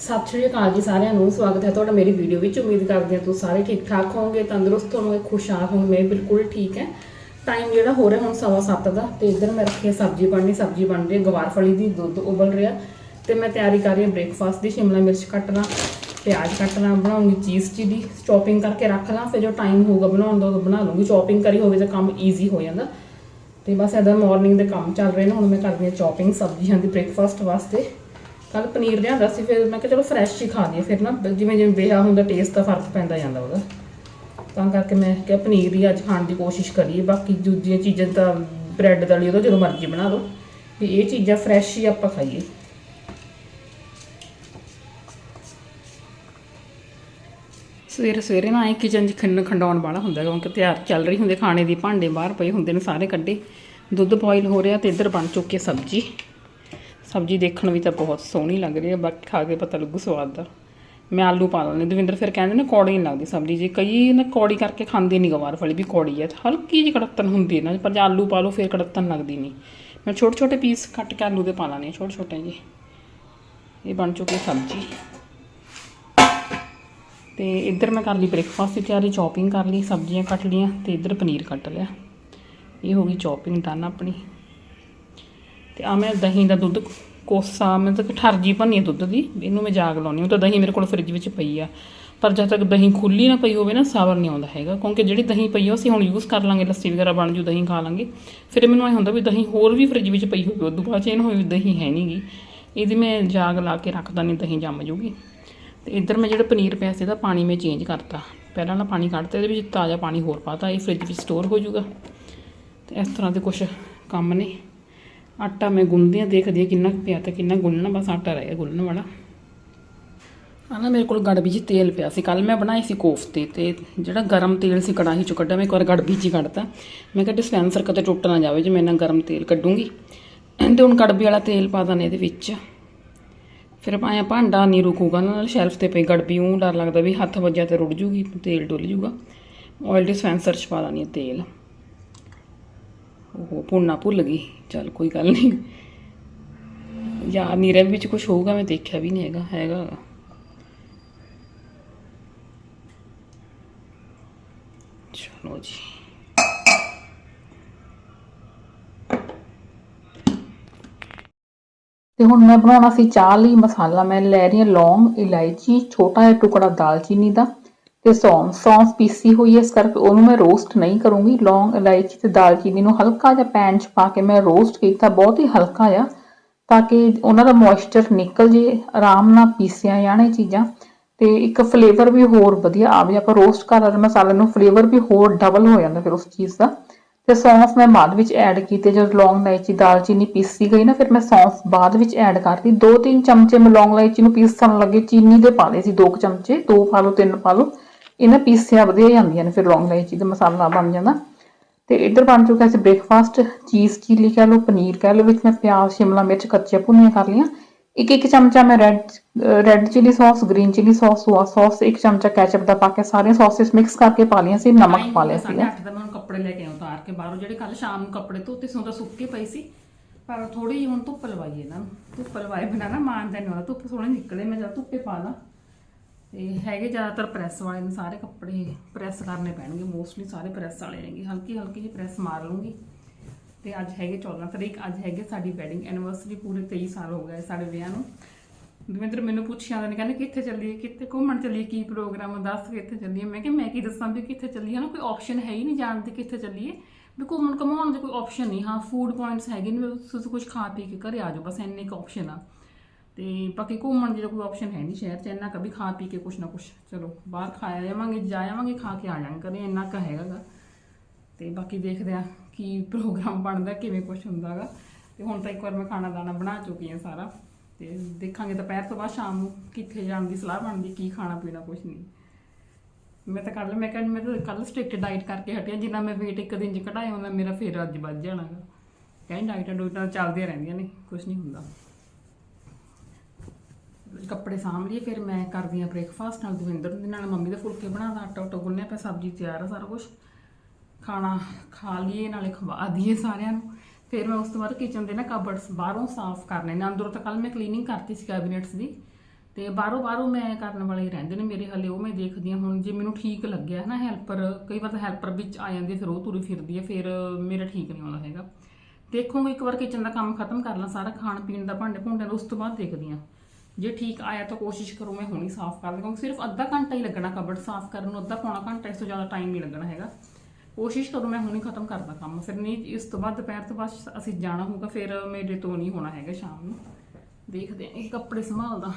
ਸਤਿ ਸ਼੍ਰੀ ਅਕਾਲ ਜੀ ਸਾਰਿਆਂ ਨੂੰ, ਸਵਾਗਤ ਹੈ ਤੁਹਾਡਾ ਮੇਰੀ ਵੀਡੀਓ ਵਿੱਚ। ਉਮੀਦ ਕਰਦੇ ਹਾਂ ਤੁਸੀਂ ਸਾਰੇ ਠੀਕ ਠਾਕ ਹੋਵੋਗੇ, ਤੰਦਰੁਸਤ ਹੋਵੋਗੇ ਖੁਸ਼ਹਾਲ ਹੋਵੋਗੇ ਮੈਂ ਬਿਲਕੁਲ ਠੀਕ ਹੈ। ਟਾਈਮ ਜਿਹੜਾ ਹੋ ਰਿਹਾ ਹੁਣ ਸਵਾ ਸੱਤ ਦਾ ਤੇ ਇੱਧਰ ਮੈਂ ਰੱਖੀ ਸਬਜ਼ੀ ਬਣਨੀ, ਸਬਜ਼ੀ ਬਣ ਰਹੀ ਹੈ, ਗਵਾਰ ਫਲੀ ਦੀ ਦੁੱਧ ਉਬਲ ਰਿਹਾ ਤੇ ਮੈਂ ਤਿਆਰੀ ਕਰ ਰਹੀ ਹਾਂ ਬ੍ਰੇਕਫਾਸਟ ਦੀ, ਸ਼ਿਮਲਾ ਮਿਰਚ ਕੱਟਣਾ, ਪਿਆਜ਼ ਕੱਟਣਾ, ਬਣਾਉਂਗੀ ਚੀਜ਼ ਚਿਲੀ ਚੌਪਿੰਗ ਕਰਕੇ ਰੱਖ ਲਾਂ, ਫਿਰ ਜੋ ਟਾਈਮ ਹੋਊਗਾ ਬਣਾਉਣ ਦਾ ਉਹ ਬਣਾ ਲੂੰਗੀ ਚੌਪਿੰਗ ਕਰੀ ਹੋਵੇ ਤਾਂ ਕੰਮ ਈਜ਼ੀ ਹੋ ਜਾਂਦਾ। ਤੇ ਬਸ ਇਦਾਂ ਮਾਰਨਿੰਗ ਦੇ ਕੰਮ ਚੱਲ ਰਹੇ ਨੇ, ਹੁਣ ਮੈਂ ਕਰਦੀ ਹਾਂ ਚੌਪਿੰਗ ਸਬਜ਼ੀਆਂ ਦੀ ਬ੍ਰੇਕਫਾਸਟ ਵਾਸਤੇ। ਕੱਲ ਪਨੀਰ ਲਿਆਂਦਾ ਸੀ, ਫਿਰ ਮੈਂ ਕਿਹਾ ਚਲੋ ਫਰੈਸ਼ ਹੀ ਖਾ ਲਈਏ, ਫਿਰ ਨਾ ਜਿਵੇਂ ਜਿਵੇਂ ਬੇਹਾ ਹੁੰਦਾ ਟੇਸਟ ਦਾ ਫ਼ਰਕ ਪੈਂਦਾ ਜਾਂਦਾ ਉਹਦਾ। ਤਾਂ ਕਰਕੇ ਮੈਂ ਕਿਹਾ ਪਨੀਰ ਹੀ ਅੱਜ ਖਾਣ ਦੀ ਕੋਸ਼ਿਸ਼ ਕਰੀਏ, ਬਾਕੀ ਦੂਜੀਆਂ ਚੀਜ਼ਾਂ ਤਾਂ ਬ੍ਰੈਡ ਦਲੀ ਉਹਦਾ ਜਦੋਂ ਮਰਜ਼ੀ ਬਣਾ ਲਓ, ਵੀ ਇਹ ਚੀਜ਼ਾਂ ਫਰੈਸ਼ ਹੀ ਆਪਾਂ ਖਾਈਏ। ਸਵੇਰੇ ਸਵੇਰੇ ਨਾ ਇਹ ਕਿਚਨ 'ਚ ਖੰਡ ਖੰਡਾਉਣ ਵਾਲਾ ਹੁੰਦਾ, ਕਿਉਂਕਿ ਤਿਆਰ ਚੱਲ ਰਹੀ ਹੁੰਦੇ, ਖਾਣੇ ਦੀ ਭਾਂਡੇ ਬਾਹਰ ਪਏ ਹੁੰਦੇ ਨੇ ਸਾਰੇ ਕੱਢੇ। ਦੁੱਧ ਬੋਇਲ ਹੋ ਰਿਹਾ ਤੇ ਇੱਧਰ ਬਣ ਚੁੱਕੀ ਸਬਜ਼ੀ। ਸਬਜ਼ੀ ਦੇਖਣ ਵੀ ਤਾਂ ਬਹੁਤ ਸੋਹਣੀ ਲੱਗ ਰਹੀ ਹੈ ਬਾਕੀ ਖਾ ਕੇ ਪਤਾ ਲੱਗੂ ਸਵਾਦ ਦਾ। ਮੈਂ ਆਲੂ ਪਾ ਲੈਂਦੀ ਦਵਿੰਦਰ ਫਿਰ ਕਹਿੰਦੇ ਨੇ ਕੌੜੀ ਨਹੀਂ ਲੱਗਦੀ ਸਬਜ਼ੀ ਜੀ। ਕਈ ਨਾ ਕੌੜੀ ਕਰਕੇ ਖਾਂਦੇ ਨਹੀਂ ਗਵਾਰ ਫਲੀ ਵੀ ਕੌੜੀ ਹੈ। ਹਲਕੀ ਜਿਹੀ ਕੜੱਤਨ ਹੁੰਦੀ ਹੈ ਨਾ, ਪਰ ਜੇ ਆਲੂ ਪਾ ਲਓ ਫਿਰ ਕੜਤਨ ਲੱਗਦੀ ਨਹੀਂ। ਮੈਂ ਛੋਟੇ ਛੋਟੇ ਪੀਸ ਕੱਟ ਕੇ ਆਲੂ ਦੇ ਪਾ ਲਾਣੇ ਛੋਟੇ ਛੋਟੇ ਜੀ ਇਹ ਬਣ ਚੁੱਕੀ ਸਬਜ਼ੀ। ਤੇ ਇੱਧਰ ਮੈਂ ਕਰ ਲਈ ਬ੍ਰੇਕਫਾਸਟ ਦੀ ਤਿਆਰੀ ਚੌਪਿੰਗ ਕਰ ਲਈ, ਸਬਜ਼ੀਆਂ ਕੱਟ ਲਈਆਂ ਤੇ ਇੱਧਰ ਪਨੀਰ ਕੱਟ ਲਿਆ। ਇਹ ਹੋ ਗਈ ਚੌਪਿੰਗ ਡਨ ਆਪਣੀ। ਤੇ ਆ ਮੈਂ ਦਹੀਂ ਦਾ ਦੁੱਧ ਕੋਸਾ ਮੈਂ ਤਾਂ ਠਰਜੀ ਭੰਨੀ ਆ ਦੁੱਧ ਦੀ, ਇਹਨੂੰ ਮੈਂ ਜਾਗ ਲਾਉਣੀ ਉਹ ਤਾਂ ਦਹੀਂ ਮੇਰੇ ਕੋਲ ਫ੍ਰਿਜ ਵਿੱਚ ਪਈ ਆ। ਪਰ ਜਦ ਤੱਕ ਦਹੀਂ ਖੁੱਲੀ ਨਾ ਪਈ ਹੋਵੇ ਨਾ ਸਾਵਰ ਨਹੀਂ ਆਉਂਦਾ ਹੈਗਾ। ਕਿਉਂਕਿ ਜਿਹੜੀ ਦਹੀਂ ਪਈ ਆ, ਅਸੀਂ ਹੁਣ ਯੂਜ਼ ਕਰ ਲਾਂਗੇ, ਲੱਸੀ ਵਗੈਰਾ ਬਣ ਜੂ, ਦਹੀਂ ਖਾ ਲਾਂਗੇ। ਫਿਰ ਮੈਨੂੰ ਐ ਹੁੰਦਾ ਵੀ ਦਹੀਂ ਹੋਰ ਵੀ ਫ੍ਰਿਜ ਵਿੱਚ ਪਈ ਹੋਵੇ ਉਦੋਂ ਬਾਅਦ ਚੇਨ ਹੋਈ ਦਹੀਂ ਹੈ ਨਹੀਂਗੀ ਇਹਦੀ ਮੈਂ ਜਾਗ ਲਾ ਕੇ ਰੱਖਦਾ ਨਹੀਂ ਦਹੀਂ ਜੰਮ ਜੂਗੀ। ਤੇ ਇੱਧਰ ਮੈਂ ਜਿਹੜਾ ਪਨੀਰ ਪਿਆ ਸੀ, ਇਹਦਾ ਪਾਣੀ ਮੈਂ ਚੇਂਜ ਕਰਤਾ। ਪਹਿਲਾਂ ਨਾ ਪਾਣੀ ਕੱਢਤਾ, ਇਹਦੇ ਵਿੱਚ ਤਾਜ਼ਾ ਪਾਣੀ ਹੋਰ ਪਾਤਾ, ਇਹ ਫ੍ਰਿਜ ਵਿੱਚ ਸਟੋਰ ਹੋ ਜੂਗਾ। ਤੇ ਇਸ ਤਰ੍ਹਾਂ ਦੇ ਕੁਝ ਕੰਮ ਨੇ। ਆਟਾ ਮੈਂ ਗੁੰਨਦੀ ਆ ਦੇਖਦੀ ਆ ਕਿੰਨਾ ਕੁ ਪਿਆ ਤੇ ਕਿੰਨਾ ਗੁੰਨਣਾ, ਬਸ ਆਟਾ ਰਹਿ ਗਿਆ ਗੁੰਨਣ ਵਾਲਾ। ਆ ਨਾ ਮੇਰੇ ਕੋਲ ਗੜਬੀ 'ਚ ਤੇਲ ਪਿਆ ਸੀ ਕੱਲ ਮੈਂ ਬਣਾਈ ਸੀ ਕੋਫਤੇ ਤੇ ਜਿਹੜਾ ਗਰਮ ਤੇਲ ਸੀ ਕੜਾਹੀ 'ਚੋਂ ਕੱਢਿਆ, ਮੈਂ ਇੱਕ ਵਾਰ ਗੜਬੀ 'ਚ ਹੀ ਕੱਢਤਾ। ਮੈਂ ਕਿਹਾ ਡਿਸਪੈਂਸਰ ਕਦੇ ਟੁੱਟ ਨਾ ਜਾਵੇ, ਜੇ ਮੈਂ ਨਾ ਗਰਮ ਤੇਲ ਕੱਢੂੰਗੀ। ਤੇ ਹੁਣ ਗੜਬੀ ਵਾਲਾ ਤੇਲ ਪਾ ਦਾਂ ਇਹਦੇ ਵਿੱਚ। ਫਿਰ ਆਇਆ ਭਾਂਡਾ ਨਹੀਂ ਰੁਕੂਗਾ ਨਾਲ ਸ਼ੈਲਫ ਤੇ ਪਈ ਗੜਬੀ ਉਹ ਡਰ ਲੱਗਦਾ ਵੀ ਹੱਥ ਵੱਜਿਆ ਤੇ ਰੁੜ ਜੂਗੀ, ਤੇਲ ਡੁੱਲ ਜੂਗਾ। ਆਇਲ ਡਿਸਪੈਂਸਰ 'ਚ ਪਾ ਦਾਨੀ ਤੇਲ। ਉਹ ਭੁੰਨਾ ਭੁੱਲ ਗਈ। ਚੱਲ ਕੋਈ ਗੱਲ ਨਹੀਂ ਯਾਰ ਨੀਰੇ ਵਿੱਚ ਕੁਝ ਹੋਊਗਾ, ਮੈਂ ਦੇਖਿਆ ਵੀ ਨਹੀਂ ਹੈਗਾ ਹੈਗਾ। ਚਲੋ ਜੀ। ਤੇ ਹੁਣ ਮੈਂ ਬਣਾਉਣਾ ਸੀ ਚਾਹ ਲਈ ਮਸਾਲਾ। ਮੈਂ ਲੈ ਰਹੀ ਹਾਂ ਲੌਂਗ, ਇਲਾਇਚੀ, ਛੋਟਾ ਜਿਹਾ ਟੁਕੜਾ ਦਾਲਚੀਨੀ ਦਾ। ਤੇ ਸੌਂਫ ਸੌਂਫ ਪੀਸੀ ਹੋਈ ਹੈ, ਇਸ ਕਰਕੇ ਉਹਨੂੰ ਮੈਂ ਰੋਸਟ ਨਹੀਂ ਕਰੂੰਗੀ। ਲੌਂਗ ਇਲਾਇਚੀ ਤੇ ਦਾਲਚੀਨੀ ਨੂੰ ਹਲਕਾ ਜਿਹਾ ਪੈਨ 'ਚ ਪਾ ਕੇ ਮੈਂ ਰੋਸਟ ਕੀਤਾ ਬਹੁਤ ਹੀ ਹਲਕਾ ਆ, ਤਾਂ ਕਿ ਉਹਨਾਂ ਦਾ ਮੋਇਸਚਰ ਨਿਕਲ ਜੇ, ਆਰਾਮ ਨਾਲ ਪੀਸਿਆ ਜਾਣ ਇਹ ਚੀਜ਼ਾਂ। ਤੇ ਇੱਕ ਫਲੇਵਰ ਵੀ ਹੋਰ ਵਧੀਆ ਆਵੇ ਆਪਾਂ ਰੋਸਟ ਕਰ ਰਹੇ ਮਸਾਲੇ ਨੂੰ ਫਲੇਵਰ ਵੀ ਹੋਰ ਡਬਲ ਹੋ ਜਾਂਦਾ ਫਿਰ ਉਸ ਚੀਜ਼ ਦਾ। ਤੇ ਸੌਂਫ ਮੈਂ ਬਾਅਦ ਵਿੱਚ ਐਡ ਕੀਤੇ, ਜਦ ਲੌਂਗ ਇਲਾਇਚੀ ਦਾਲਚੀਨੀ ਪੀਸੀ ਗਈ ਨਾ, ਫਿਰ ਮੈਂ ਸੌਂਫ ਬਾਅਦ ਵਿੱਚ ਐਡ ਕਰਤੀ। ਦੋ ਤਿੰਨ ਚਮਚੇ ਮੈਂ ਲੌਂਗ ਇਲਾਇਚੀ ਨੂੰ ਪੀਸਣ ਲੱਗੇ, ਚੀਨੀ ਦੇ ਪਾ ਲਏ ਸੀ ਦੋ ਕੁ ਚਮਚੇ, ਦੋ ਪਾ ਲਓ, ਤਿੰਨ ਪਾ ਲਓ। ਇਹਨਾਂ ਪੀਸਿਆ ਵਧੀਆ ਜਾਂਦੀਆਂ ਨੇ, ਫਿਰ ਲੌਂਗ ਇਲਾਇਚੀ ਦਾ ਮਸਾਲਾ ਬਣ ਜਾਂਦਾ। ਤੇ ਇੱਧਰ ਬਣ ਚੁੱਕਾ ਸੀ ਬ੍ਰੇਕਫਾਸਟ ਚੀਜ਼ ਚਿੱਲੀ ਕਹਿ ਲਓ, ਪਨੀਰ ਕਹਿ ਲਓ, ਵਿੱਚ ਮੈਂ ਪਿਆਜ਼, ਸ਼ਿਮਲਾ ਮਿਰਚ, ਕੱਚੀਆਂ ਭੁੰਨੀਆਂ ਕਰ ਲਈਆਂ। ਇੱਕ ਇੱਕ ਚਮਚਾ ਮੈਂ red red chilli sauce green chilli sauce soya sauce ਇੱਕ ਚਮਚਾ ਕੈਚਅਪ ਦਾ ਪਾ ਕੇ ਸਾਰੀਆਂ ਸੌਸਸ ਮਿਕਸ ਕਰਕੇ ਪਾ ਲਈਆਂ ਸੀ, ਨਮਕ ਪਾ ਲਿਆ ਸੀ ਅੱਠ ਦਾ ਮੈਂ ਹੁਣ ਕੱਪੜੇ ਲੈ ਕੇ ਉਤਾਰ ਕੇ ਬਾਹਰੋਂ ਜਿਹੜੇ ਕੱਲ ਸ਼ਾਮ ਨੂੰ ਕੱਪੜੇ ਧੋਤੇ ਸੀ ਉਹ ਤਾਂ ਸੁੱਕੇ ਪਏ ਸੀ। ਪਰ ਥੋੜੀ ਜਿਹੀ ਹੁਣ ਧੁੱਪ ਲਵਾਈ ਇਹਨਾਂ ਧੁੱਪ ਲਵਾਏ ਬਿਨਾ ਨਾ ਮਾਨਦਾ ਨਹੀਂ ਹੁੰਦਾ ਧੁੱਪ ਸੋਹਣੀ ਨਿਕਲੇ, ਮੈਂ ਜਦ ਧੁੱਪੇ ਪਾ ਲਾਂ। ਤੇ ਹੈਗੇ ਜ਼ਿਆਦਾਤਰ ਪ੍ਰੈਸ ਵਾਲੇ ਨੇ ਸਾਰੇ ਕੱਪੜੇ ਪ੍ਰੈਸ ਕਰਨੇ ਪੈਣਗੇ ਮੋਸਟਲੀ ਸਾਰੇ ਪ੍ਰੈਸ ਵਾਲੇ ਨੇਗੇ। ਹਲਕੀ ਹਲਕੀ ਜਿਹੀ ਪ੍ਰੈਸ ਮਾਰ ਲੂੰਗੀ ਤੇ ਅੱਜ ਹੈਗੇ 14 ਤਰੀਕ ਅੱਜ ਹੈਗੇ ਸਾਡੀ ਵੈਡਿੰਗ ਐਨੀਵਰਸਰੀ ਪੂਰੇ 23 ਸਾਲ ਹੋ ਗਏ ਸਾਡੇ ਵਿਆਹ ਨੂੰ। ਦਵਿੰਦਰ ਮੈਨੂੰ ਪੁੱਛਿਆ ਤਾਂ ਕਹਿੰਦੇ ਕਿੱਥੇ ਚੱਲੀਏ? ਕਿੱਥੇ ਘੁੰਮਣ ਚੱਲੀਏ? ਕੀ ਪ੍ਰੋਗਰਾਮ ਆ, ਦੱਸ ਕਿੱਥੇ ਚੱਲੀਏ? ਮੈਂ ਕਿਹਾ ਮੈਂ ਕੀ ਦੱਸਾਂ ਵੀ ਕਿੱਥੇ ਚੱਲੀਏ? ਨਾ ਕੋਈ ਆਪਸ਼ਨ ਹੈ ਹੀ ਨਹੀਂ ਜਾਣ ਦੀ ਕਿੱਥੇ ਚੱਲੀਏ? ਵੀ ਘੁੰਮਣ ਘਮਾਉਣ ਦੀ ਕੋਈ ਆਪਸ਼ਨ ਨਹੀਂ। ਹਾਂ ਫੂਡ ਪੁਆਇੰਟਸ ਹੈਗੇ ਨੇ ਵੀ ਤੁਸੀਂ ਕੁਝ ਖਾ ਪੀ ਕੇ ਘਰੇ ਆ ਜਾਓ ਬਸ ਇੰਨੇ ਕੁ ਆਪਸ਼ਨ ਆ। ਤੇ ਬਾਕੀ ਘੁੰਮਣ ਦੀ ਤਾਂ ਕੋਈ ਆਪਸ਼ਨ ਹੈ ਨਹੀਂ ਸ਼ਹਿਰ 'ਚ, ਇੰਨਾ ਕभी ਖਾ ਪੀ ਕੇ ਕੁਛ ਨਾ ਕੁਛ। ਚਲੋ, ਬਾਹਰ ਖਾਇਆ ਜਾਵਾਂਗੇ ਜਾ ਆਵਾਂਗੇ, ਖਾ ਕੇ ਆ ਜਾਵਾਂਗੇ, ਕਦੇ ਇੰਨਾ ਕ ਹੈਗਾ ਗਾ। ਤੇ ਬਾਕੀ ਦੇਖਦੇ ਆ ਕੀ ਪ੍ਰੋਗਰਾਮ ਬਣਦਾ, ਕਿਵੇਂ ਕੁਛ ਹੁੰਦਾਗਾ ਤੇ ਹੁਣ ਤਾਂ ਇੱਕ ਵਾਰ ਮੈਂ ਖਾਣਾ ਦਾਣਾ ਬਣਾ ਚੁੱਕੀ ਹਾਂ ਸਾਰਾ। ਤੇ ਦੇਖਾਂਗੇ ਦੁਪਹਿਰ ਤੋਂ ਬਾਅਦ ਸ਼ਾਮ ਨੂੰ ਕਿੱਥੇ ਜਾਣ ਦੀ ਸਲਾਹ ਬਣਦੀ, ਕੀ ਖਾਣਾ ਪੀਣਾ, ਕੁਛ ਨਹੀਂ ਮੈਂ ਤਾਂ ਕੱਲ ਮੈਂ ਕਹਿੰਦੀ ਮੈਂ ਤਾਂ ਕੱਲ ਸਟ੍ਰਿਕਟ ਡਾਈਟ ਕਰਕੇ ਹਟਿਆ ਜਿੰਨਾ ਮੈਂ weight ਇੱਕ ਦਿਨ ਚ ਘਟਾਇਆ ਹੁੰਦਾ ਮੇਰਾ ਫੇਰ ਅੱਜ ਵੱਧ ਜਾਣਾਗਾ ਕਹਿੰਦੇ ਡਾਈਟਾਂ ਡੂਟਾਂ ਚੱਲਦੀਆਂ ਰਹਿੰਦੀਆਂ ਨੇ, ਕੁਛ ਨਹੀਂ ਹੁੰਦਾ। ਕੱਪੜੇ ਸਾਂਭ ਲਈਏ, ਫਿਰ ਮੈਂ ਕਰਦੀ ਆ ਬ੍ਰੇਕਫਾਸਟ ਨਾਲ ਦਵਿੰਦਰ ਦੇ ਨਾਲ ਮੰਮੀ ਦੇ ਫੁਲਕੇ ਬਣਾਦਾ ਆਟਾ ਉਟਾ ਗੁੰਨਿਆ ਪਿਆ, ਸਬਜ਼ੀ ਤਿਆਰ ਆ ਸਾਰਾ ਕੁਝ ਖਾਣਾ ਖਾ ਲਈਏ, ਨਾਲੇ ਖਵਾ ਦਈਏ ਸਾਰਿਆਂ ਨੂੰ। ਫਿਰ ਮੈਂ ਉਸ ਤੋਂ ਬਾਅਦ ਕਿਚਨ ਦੇ ਨਾ ਕਬਰਡਸ ਬਾਹਰੋਂ ਸਾਫ਼ ਕਰਨੇ ਨੇ। ਅੰਦਰੋਂ ਤਾਂ ਕੱਲ ਮੈਂ ਕਲੀਨਿੰਗ ਕਰਤੀ ਸੀ ਕੈਬਨਿਟਸ ਦੀ। ਤੇ ਬਾਹਰੋਂ ਬਾਹਰੋਂ ਮੈਂ ਕਰਨ ਵਾਲੇ ਰਹਿੰਦੇ ਨੇ ਮੇਰੇ, ਹਲੇ ਉਹ ਮੈਂ ਦੇਖਦੀ ਹਾਂ। ਹੁਣ ਜੇ ਮੈਨੂੰ ਠੀਕ ਲੱਗਿਆ ਹੈ ਨਾ ਹੈਲਪਰ ਕਈ ਵਾਰ ਤਾਂ ਹੈਲਪਰ ਵਿੱਚ ਆ ਜਾਂਦੀ ਫਿਰ ਉਹ ਤੁਰੀ ਫਿਰਦੀ ਹੈ, ਫਿਰ ਮੇਰਾ ਠੀਕ ਨਹੀਂ ਆਉਂਦਾ ਹੈਗਾ। ਦੇਖੂੰਗੀ, ਇੱਕ ਵਾਰ ਕਿਚਨ ਦਾ ਕੰਮ ਖਤਮ ਕਰ ਲਾਂ, ਸਾਰਾ ਖਾਣ ਪੀਣ ਦਾ ਭਾਂਡੇ ਭੁੰਡੇ ਦਾ, ਉਸ ਤੋਂ ਬਾਅਦ ਦੇਖਦੀ ਹਾਂ। ਜੇ ਠੀਕ ਆਇਆ ਤਾਂ ਕੋਸ਼ਿਸ਼ ਕਰੋ, ਮੈਂ ਹੁਣੀ ਸਾਫ਼ ਕਰ ਦਾਂ ਕਿਉਂਕਿ ਸਿਰਫ ਅੱਧਾ ਘੰਟਾ ਹੀ ਲੱਗਣਾ ਕਬੜ ਸਾਫ਼ ਕਰਨ ਨੂੰ, ਅੱਧਾ ਪੌਣਾ ਘੰਟਾ ਇਸ ਤੋਂ ਜ਼ਿਆਦਾ ਟਾਈਮ ਨਹੀਂ ਲੱਗਣਾ ਹੈਗਾ। ਕੋਸ਼ਿਸ਼ ਕਰੋ, ਮੈਂ ਹੁਣੀ ਖਤਮ ਕਰਦਾ ਕੰਮ। ਫਿਰ ਨਹੀਂ, ਇਸ ਤੋਂ ਬਾਅਦ ਦੁਪਹਿਰ ਤੋਂ ਬਾਅਦ ਅਸੀਂ ਜਾਣਾ ਹੋਊਗਾ, ਫਿਰ ਮੇਰੇ ਤੋਂ ਨਹੀਂ ਹੋਣਾ ਹੈਗਾ ਸ਼ਾਮ ਨੂੰ। ਦੇਖਦੇ ਹਾਂ, ਇਹ ਕੱਪੜੇ ਸੰਭਾਲਦਾ।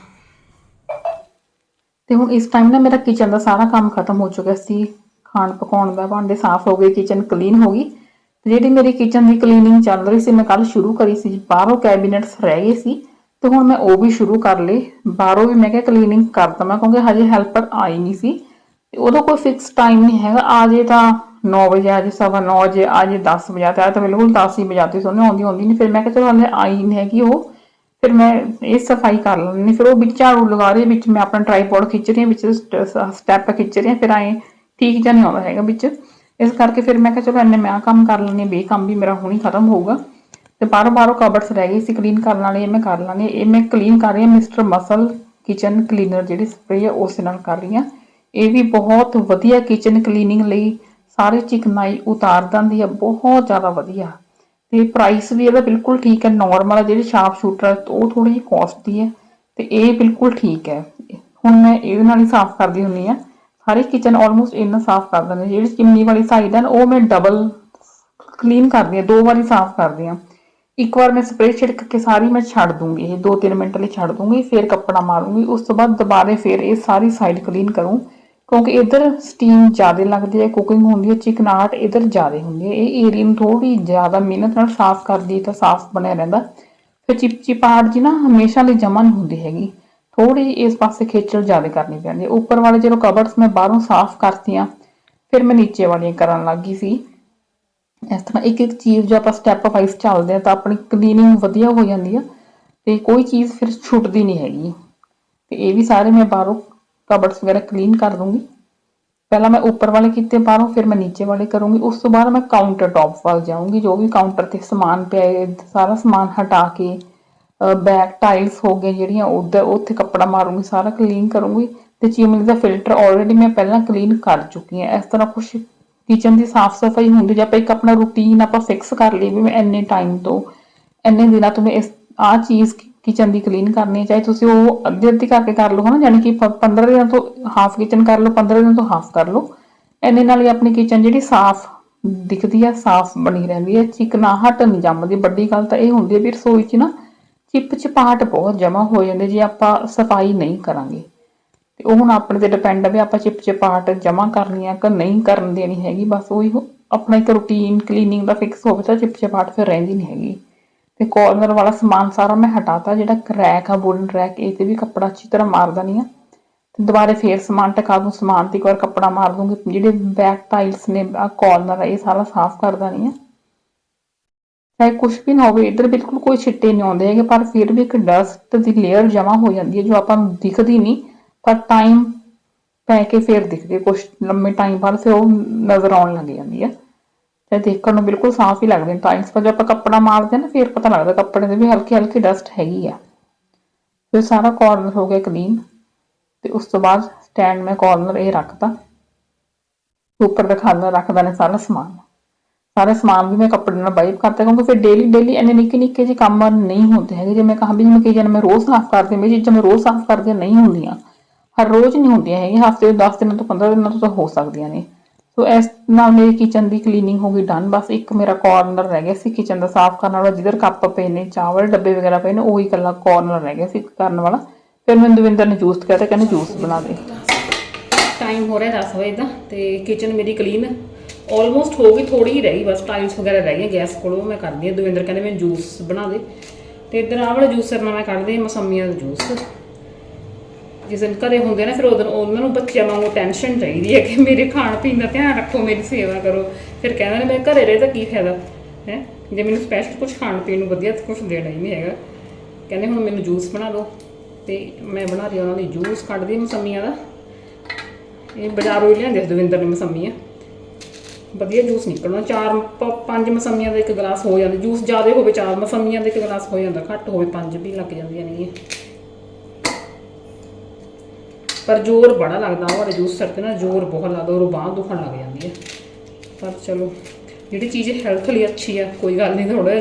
ਤੇ ਹੁਣ ਇਸ ਟਾਈਮ ਨਾ ਮੇਰਾ ਕਿਚਨ ਦਾ ਸਾਰਾ ਕੰਮ ਖਤਮ ਹੋ ਚੁੱਕਿਆ ਸੀ। ਖਾਣ ਪਕਾਉਣ ਦਾ ਭਾਂਡੇ ਸਾਫ਼ ਹੋ ਗਏ ਕਿਚਨ ਕਲੀਨ ਹੋ ਗਈ। ਤੇ ਜਿਹੜੀ ਮੇਰੀ ਕਿਚਨ ਦੀ ਕਲੀਨਿੰਗ ਚੱਲ ਰਹੀ ਸੀ, ਮੈਂ ਕੱਲ ਸ਼ੁਰੂ ਕਰੀ ਸੀ, ਬਾਹਰੋਂ ਕੈਬਿਨਟਸ ਰਹਿ ਗਏ ਸੀ। ਤੇ ਹੁਣ ਮੈਂ ਉਹ ਵੀ ਸ਼ੁਰੂ ਕਰ ਲਏ। ਬਾਹਰੋਂ ਵੀ ਮੈਂ ਕਿਹਾ ਕਲੀਨਿੰਗ ਕਰ ਦਵਾਂ ਕਿਉਂਕਿ ਹਜੇ ਹੈਲਪਰ ਆਈ ਨਹੀਂ ਸੀ। ਤੇ ਉਹਦਾ ਕੋਈ ਫਿਕਸ ਟਾਈਮ ਨਹੀਂ ਹੈਗਾ। ਆ ਜੇ ਤਾਂ 9 ਵਜੇ ਆ ਜੇ ਸਵਾ 9 ਵਜੇ ਆ ਜੇ 10 ਵਜੇ ਆ ਤਾਂ ਬਿਲਕੁਲ 10 ਹੀ ਵਜਾਤੇ ਸੋਨੇ, ਆਉਂਦੀ ਆਉਂਦੀ ਨਹੀਂ। ਫਿਰ ਮੈਂ ਕਿਹਾ ਚਲੋ ਹਲੇ ਆਈ ਨਹੀਂ ਹੈਗੀ ਉਹ। ਫਿਰ ਮੈਂ ਇਹ ਸਫ਼ਾਈ ਕਰ ਲੈਣੀ ਫਿਰ ਉਹ ਵਿੱਚ ਝਾੜੂ ਲਗਾ ਰਹੀ ਵਿੱਚ ਮੈਂ ਆਪਣਾ ਟ੍ਰਾਈਪੋਡ ਖਿੱਚ ਰਹੀ ਵਿੱਚ ਸਟੈਪ ਖਿੱਚ ਰਹੀ ਫਿਰ ਆਏ ਠੀਕ ਜਿਹਾ ਨਹੀਂ ਆਉਂਦਾ ਹੈਗਾ ਵਿੱਚ। ਇਸ ਕਰਕੇ ਫਿਰ ਮੈਂ ਕਿਹਾ ਚਲੋ ਇੰਨੇ ਮੈਂ ਆਹ ਕੰਮ ਕਰ ਲੈਣੀ ਬੇ ਕੰਮ ਵੀ ਮੇਰਾ ਹੁਣੀ ਖਤਮ ਹੋਊਗਾ। ਤੇ ਬਾਹਰੋਂ ਬਾਹਰੋਂ ਕਬਰਡਸ ਰਹਿ ਗਈ ਸੀ ਕਲੀਨ ਕਰਨ ਵਾਲੇ ਇਹ ਮੈਂ ਕਰ ਲਾਂਗੀ। ਇਹ ਮੈਂ ਕਲੀਨ ਕਰ ਰਹੀ ਹਾਂ ਮਿਸਟਰ ਮਸਲ ਕਿਚਨ ਕਲੀਨਰ ਜਿਹੜੀ ਸਪਰੇਅ ਹੈ ਉਸ ਨਾਲ ਕਰ ਰਹੀ ਹਾਂ। ਇਹ ਵੀ ਬਹੁਤ ਵਧੀਆ ਕਿਚਨ ਕਲੀਨਿੰਗ ਲਈ ਸਾਰੇ ਚਿਕਨਾਈ ਉਤਾਰ ਦਿੰਦੀ ਹੈ ਬਹੁਤ ਜ਼ਿਆਦਾ ਵਧੀਆ। ਤੇ ਪ੍ਰਾਈਸ ਵੀ ਇਹਦਾ ਬਿਲਕੁਲ ਠੀਕ ਹੈ ਨਾਰਮਲ ਹੈ ਜਿਹੜੀ ਸ਼ਾਰਪ ਸ਼ੂਟਰ ਉਹ ਥੋੜੀ ਜਿਹੀ ਕਾਸਟਲੀ ਹੈ ਤੇ ਇਹ ਬਿਲਕੁਲ ਠੀਕ ਹੈ। ਹੁਣ ਮੈਂ ਇਹਦੇ ਨਾਲ ਹੀ ਸਾਫ਼ ਕਰਦੀ ਹੁੰਨੀ ਆ ਸਾਰੇ ਕਿਚਨ ਆਲਮੋਸਟ ਇੰਨਾ ਸਾਫ਼ ਕਰ ਦਿੰਦੇ ਜਿਹੜੀ ਚਿਮਨੀ ਵਾਲੀ ਸਾਈਡ ਹੈ ਨਾ, ਉਹ ਮੈਂ ਡਬਲ ਕਲੀਨ ਕਰਦੀ ਹਾਂ ਦੋ ਵਾਰੀ ਸਾਫ਼ ਕਰਦੀ ਹਾਂ। ਇੱਕ ਵਾਰ ਮੈਂ ਸਪਰੇਅ ਛਿੜਕ ਕੇ ਸਾਰੀ ਮੈਂ ਛੱਡ ਦੂੰਗੀ, ਇਹ 2-3 ਮਿੰਟ ਲਈ ਛੱਡ ਦੂੰਗੀ, ਫਿਰ ਕੱਪੜਾ ਮਾਰੂੰਗੀ, ਉਸ ਤੋਂ ਬਾਅਦ ਦੁਬਾਰੇ ਫਿਰ ਇਹ ਸਾਰੀ ਸਾਈਡ ਕਲੀਨ ਕਰੂੰ, ਕਿਉਂਕਿ ਇਧਰ ਸਟੀਮ ਜ਼ਿਆਦਾ ਲੱਗਦੀ ਹੈ ਕੁਕਿੰਗ ਹੁੰਦੀ ਹੈ, ਚਿਕਨਾਟ ਇਧਰ ਜ਼ਿਆਦਾ ਹੁੰਦੀ ਹੈ, ਇਹ ਏਰੀਆ ਨੂੰ ਥੋੜੀ ਜ਼ਿਆਦਾ ਮਿਹਨਤ ਨਾਲ ਸਾਫ਼ ਕਰਦੀ ਤਾਂ ਸਾਫ਼ ਬਣਿਆ ਰਹਿੰਦਾ। ਫਿਰ ਚਿਪਚਿਪਾਹਟ ਜੀ ਨਾ ਹਮੇਸ਼ਾ ਲਈ ਜਮਾ ਨਹੀਂ ਹੁੰਦੀ ਹੈਗੀ ਥੋੜੀ ਇਸ ਪਾਸੇ ਖੇਚਲ ਜ਼ਿਆਦਾ ਕਰਨੀ ਪੈਂਦੀ ਹੈ। ਉੱਪਰ ਵਾਲੇ ਜਦੋਂ ਕਬਰਸ ਮੈਂ ਬਾਹਰੋਂ ਸਾਫ਼ ਕਰਤੀਆਂ, ਫਿਰ ਮੈਂ ਨੀਚੇ ਵਾਲੀਆਂ ਕਰਨ ਲੱਗੀ ਸੀ। ਇਸ ਤਰ੍ਹਾਂ ਇੱਕ ਇੱਕ ਚੀਜ਼ ਜੋ ਆਪਾਂ ਸਟੈਪ ਵਾਈਜ਼ ਚੱਲਦੇ ਆ ਤਾਂ ਆਪਣੀ ਕਲੀਨਿੰਗ ਵਧੀਆ ਹੋ ਜਾਂਦੀ ਆ ਤੇ ਕੋਈ ਚੀਜ਼ ਫਿਰ ਛੁੱਟਦੀ ਨਹੀਂ ਹੈਗੀ। ਤੇ ਇਹ ਵੀ ਸਾਰੇ ਮੈਂ ਬਾਹਰੋਂ ਕਬਰਡਸ ਵਗੈਰਾ ਕਲੀਨ ਕਰ ਦੂੰਗੀ। ਪਹਿਲਾਂ ਮੈਂ ਉੱਪਰ ਵਾਲੇ ਕੀਤੇ ਬਾਹਰੋਂ, ਫਿਰ ਮੈਂ ਨੀਚੇ ਵਾਲੇ ਕਰੂੰਗੀ। ਉਸ ਤੋਂ ਬਾਅਦ ਮੈਂ ਕਾਊਂਟਰ ਟੌਪ ਵੱਲ ਜਾਊਂਗੀ, ਜੋ ਵੀ ਕਾਊਂਟਰ ਤੇ ਸਮਾਨ ਪਿਆ ਹੈ ਸਾਰਾ ਸਮਾਨ ਹਟਾ ਕੇ ਬੈਕ ਟਾਈਲਸ ਹੋ ਗਏ ਜਿਹੜੀਆਂ ਉਧਰ, ਉੱਥੇ ਕੱਪੜਾ ਮਾਰੂੰਗੀ, ਸਾਰਾ ਕਲੀਨ ਕਰੂੰਗੀ। ਤੇ ਚਿਮਨੀ ਦਾ ਫਿਲਟਰ ਆਲਰੇਡੀ ਮੈਂ ਪਹਿਲਾਂ ਕਲੀਨ ਕਰ ਚੁੱਕੀ ਹਾਂ। ਇਸ ਤਰ੍ਹਾਂ ਕੁਝ ਕਿਚਨ ਦੀ ਸਾਫ਼ ਸਫ਼ਾਈ ਹੁੰਦੀ ਜੇ ਆਪਾਂ ਇੱਕ ਆਪਣਾ ਰੂਟੀਨ ਆਪਾਂ ਫਿਕਸ ਕਰ ਲਈ ਵੀ ਮੈਂ ਇੰਨੇ ਟਾਈਮ ਤੋਂ, ਇੰਨੇ ਦਿਨਾਂ ਤੋਂ ਮੈਂ ਇਸ ਆ ਚੀਜ਼ ਕਿਚਨ ਦੀ ਕਲੀਨ ਕਰਨੀ ਹੈ, ਚਾਹੇ ਤੁਸੀਂ ਉਹ ਅੱਧੀ ਅੱਧੀ ਕਰਕੇ ਕਰ ਲਓ ਹਨਾ ਯਾਨੀ ਕਿ 15 ਦਿਨਾਂ ਤੋਂ ਹਾਫ ਕਿਚਨ ਕਰ ਲਓ 15 ਦਿਨਾਂ ਤੋਂ ਹਾਫ ਕਰ ਲਓ। ਇੰਨੇ ਨਾਲ ਹੀ ਆਪਣੀ ਕਿਚਨ ਜਿਹੜੀ ਸਾਫ਼ ਦਿਖਦੀ ਹੈ ਸਾਫ਼ ਬਣੀ ਰਹਿੰਦੀ ਹੈ ਚਿਕਨਾਹਟ ਨਹੀਂ ਜੰਮਦੀ। ਵੱਡੀ ਗੱਲ ਤਾਂ ਇਹ ਹੁੰਦੀ ਹੈ ਵੀ ਰਸੋਈ 'ਚ ਨਾ ਚਿਪ ਚਿਪਾਹਟ ਬਹੁਤ ਜਮਾ ਹੋ ਜਾਂਦੇ ਜੇ ਆਪਾਂ ਸਫ਼ਾਈ ਨਹੀਂ ਕਰਾਂਗੇ। ਤੇ ਉਹ ਹੁਣ ਆਪਣੇ ਤੇ ਡਿਪੈਂਡ ਆ ਵੀ ਆਪਾਂ ਚਿਪ ਚਿਪਾਹਟ ਜਮਾ ਕਰਨੀ ਆ ਕਿ ਨਹੀਂ ਕਰਨ ਦੇਣੀ ਹੈਗੀ, ਬਸ ਉਹੀ ਆਪਣਾ ਇੱਕ ਰੂਟੀਨ ਕਲੀਨਿੰਗ ਦਾ ਫਿਕਸ ਹੋਵੇ ਤਾਂ ਚਿਪ ਚਿਪਾਹਟ ਫਿਰ ਰਹਿੰਦੀ ਨਹੀਂ ਹੈਗੀ। ਤੇ ਕਾਰਨਰ ਵਾਲਾ ਸਮਾਨ ਸਾਰਾ ਮੈਂ ਹਟਾਤਾ, ਜਿਹੜਾ ਰੈਕ ਆ ਵੁਡਨ ਰੈਕ ਇਹ ਤੇ ਵੀ ਕੱਪੜਾ ਅੱਛੀ ਤਰ੍ਹਾਂ ਮਾਰਦਾ ਨਹੀਂ ਆ। ਤੇ ਦੁਬਾਰੇ ਫੇਰ ਸਮਾਨ ਟਕਾ ਦੂੰ, ਸਮਾਨ ਤੇ ਇੱਕ ਵਾਰ ਕੱਪੜਾ ਮਾਰ ਦੂੰਗੀ, ਜਿਹੜੇ ਬੈਕ ਟਾਈਲਸ ਨੇ, ਆ ਕਾਰਨਰ ਆ, ਇਹ ਸਾਰਾ ਸਾਫ਼ ਕਰਦਾ ਨਹੀਂ ਆ। ਚਾਹੇ ਕੁਝ ਵੀ ਨਾ ਹੋਵੇ, ਇੱਧਰ ਬਿਲਕੁਲ ਕੋਈ ਛਿੱਟੇ ਨਹੀਂ ਆਉਂਦੇ ਹੈਗੇ, ਪਰ ਫਿਰ ਵੀ ਇੱਕ ਡਸਟ ਦੀ ਲੇਅਰ ਜਮਾ ਹੋ ਜਾਂਦੀ ਹੈ, ਜੋ ਆਪਾਂ ਨੂੰ ਦਿਖਦੀ ਨਹੀਂ। ਪਰ ਟਾਈਮ ਪੈ ਕੇ ਫਿਰ ਦਿਖਦੀ ਹੈ ਕੁਝ ਲੰਮੇ ਟਾਈਮ ਬਾਅਦ ਫਿਰ ਉਹ ਨਜ਼ਰ ਆਉਣ ਲੱਗ ਜਾਂਦੀ ਹੈ ਤੇ ਦੇਖਣ ਨੂੰ ਬਿਲਕੁਲ ਸਾਫ਼ ਹੀ ਲੱਗਦੇ ਨੇ ਟਾਈਲਸ ਪਰ ਜੇ ਆਪਾਂ ਕੱਪੜਾ ਮਾਰਦੇ ਨਾ ਫਿਰ ਪਤਾ ਲੱਗਦਾ ਕੱਪੜੇ ਦੇ ਵੀ ਹਲਕੀ ਹਲਕੀ ਡਸਟ ਹੈਗੀ ਆ। ਫਿਰ ਸਾਰਾ ਕਾਰਨਰ ਹੋ ਗਿਆ ਕਲੀਨ ਤੇ ਉਸ ਤੋਂ ਬਾਅਦ ਸਟੈਂਡ ਮੈਂ ਕਾਰਨਰ ਇਹ ਰੱਖਤਾ। ਉੱਪਰ ਦਾ ਖਾਨਾ ਰੱਖਦਾ ਨੇ ਸਾਰਾ ਸਮਾਨ। ਸਾਰਾ ਸਮਾਨ ਵੀ ਮੈਂ ਕੱਪੜੇ ਨਾਲ ਵਾਈਪ ਕਰਤਾ ਕਿਉਂਕਿ ਫਿਰ ਡੇਲੀ ਡੇਲੀ ਇੰਨੇ ਨਿੱਕੇ ਨਿੱਕੇ ਜਿਹੇ ਕੰਮ ਨਹੀਂ ਹੁੰਦੇ ਹੈਗੇ। ਜੇ ਮੈਂ ਕਹਾਂ ਵੀ ਮੈਂ ਕਹੀ ਜਾਨ ਮੈਂ ਰੋਜ਼ ਸਾਫ਼ ਕਰਦੀ ਹਾਂ ਮੇਰੀ ਚੀਜ਼ਾਂ ਮੈਂ ਰੋਜ਼ ਸਾਫ਼ ਕਰਦੀ ਹਾਂ, ਨਹੀਂ ਹੁੰਦੀਆਂ। ਹਰ ਰੋਜ਼ ਨਹੀਂ ਹੁੰਦੀਆਂ ਹੈਗੀਆਂ, ਹਫ਼ਤੇ ਦੇ 10 ਦਿਨਾਂ ਤੋਂ 15 ਦਿਨਾਂ ਤੋਂ ਤਾਂ ਹੋ ਸਕਦੀਆਂ ਨੇ। ਸੋ ਇਸ ਨਾਲ ਮੇਰੀ ਕਿਚਨ ਦੀ ਕਲੀਨਿੰਗ ਹੋ ਗਈ ਡਨ ਬਸ ਇੱਕ ਮੇਰਾ ਕਾਰਨਰ ਰਹਿ ਗਿਆ ਸੀ ਕਿਚਨ ਦਾ ਸਾਫ਼ ਕਰਨ ਵਾਲਾ, ਜਿੱਧਰ ਕੱਪ ਪਏ ਨੇ, ਚਾਵਲ, ਡੱਬੇ ਵਗੈਰਾ ਪਏ ਨੇ, ਉਹੀ ਇਕੱਲਾ ਕਾਰਨਰ ਰਹਿ ਗਿਆ ਸੀ ਕਰਨ ਵਾਲਾ। ਫਿਰ ਮੈਨੂੰ ਦਵਿੰਦਰ ਨੇ ਜੂਸ ਕਹਿਤਾ ਕਹਿੰਦੇ ਜੂਸ ਬਣਾ ਦੇ। ਟਾਈਮ ਹੋ ਰਿਹਾ 10 ਵਜੇ ਦਾ ਤੇ ਕਿਚਨ ਮੇਰੀ ਕਲੀਨ ਆਲਮੋਸਟ ਹੋ ਗਈ ਥੋੜੀ ਹੀ ਰਹਿ ਗਈ ਬਸ ਟਾਈਲਸ ਵਗੈਰਾ ਰਹਿ ਗਈਆਂ ਗੈਸ ਕੋਲੋਂ ਮੈਂ ਕਰਦੀ ਹਾਂ। ਦਵਿੰਦਰ ਕਹਿੰਦੇ ਮੈਨੂੰ ਜੂਸ ਬਣਾ ਦੇ। ਤੇ ਇਧਰ ਆਹ ਵਾਲਾ ਜੂਸਰ ਨਾਲ ਮੈਂ ਕੱਢਦੀ ਹਾਂ, ਮਸੰਮੀਆਂ ਦਾ ਜੂਸ ਜਿਸ ਦਿਨ ਘਰੇ ਹੁੰਦੇ ਨਾ, ਫਿਰ ਉਦੋਂ ਉਹਨਾਂ ਨੂੰ ਬੱਚਿਆਂ ਵਾਂਗੂ ਟੈਨਸ਼ਨ ਚਾਹੀਦੀ ਹੈ ਕਿ ਮੇਰੇ ਖਾਣ ਪੀਣ ਦਾ ਧਿਆਨ ਰੱਖੋ, ਮੇਰੀ ਸੇਵਾ ਕਰੋ। ਫਿਰ ਕਹਿੰਦੇ ਨੇ, ਮੈਂ ਘਰੇ ਰਹੇ ਤਾਂ ਕੀ ਫਾਇਦਾ? ਹੈ? ਜੇ ਮੈਨੂੰ ਸਪੈਸ਼ਲ ਕੁਝ ਖਾਣ ਪੀਣ ਨੂੰ ਵਧੀਆ ਕੁਝ ਦੇਣਾ ਹੀ ਨਹੀਂ ਹੈਗਾ। ਕਹਿੰਦੇ, ਹੁਣ ਮੈਨੂੰ ਜੂਸ ਬਣਾ ਦਿਓ। ਤੇ ਮੈਂ ਬਣਾ ਰਹੀ ਹਾਂ ਉਹਨਾਂ ਲਈ ਜੂਸ ਕੱਢਦੀ ਹਾਂ ਮਸੰਮੀਆਂ ਦਾ। ਇਹ ਬਾਜ਼ਾਰੋਂ ਲਿਆਂਦੇ ਦਵਿੰਦਰ ਨੇ ਮਸੰਮੀਆਂ। ਵਧੀਆ ਜੂਸ ਨਿਕਲਣਾ। ਚਾਰ ਪ- ਪੰਜ ਮਸੰਮੀਆਂ ਦਾ ਇੱਕ ਗਲਾਸ ਹੋ ਜਾਂਦਾ। ਜੂਸ ਜ਼ਿਆਦਾ ਹੋਵੇ ਚਾਰ ਮਸੰਮੀਆਂ ਦਾ ਇੱਕ ਗਲਾਸ ਹੋ ਜਾਂਦਾ, ਘੱਟ ਹੋਵੇ ਪੰਜ ਵੀ ਲੱਗ ਜਾਂਦੀਆਂ ਨੇ ਪਰ ਜ਼ੋਰ ਬੜਾ ਲੱਗਦਾ, ਉਹ ਵਾਲੇ ਜੂਸਰ ਤੇ ਨਾ ਜ਼ੋਰ ਬਹੁਤ ਲੱਗਦਾ ਉਹ ਬਾਂਹ ਦੁਖਣ ਲੱਗ ਜਾਂਦੀ ਹੈ ਪਰ ਚਲੋ, ਜਿਹੜੀ ਚੀਜ਼ ਹੈਲਥ ਲਈ ਅੱਛੀ ਆ, ਕੋਈ ਗੱਲ ਨਹੀਂ ਥੋੜਾ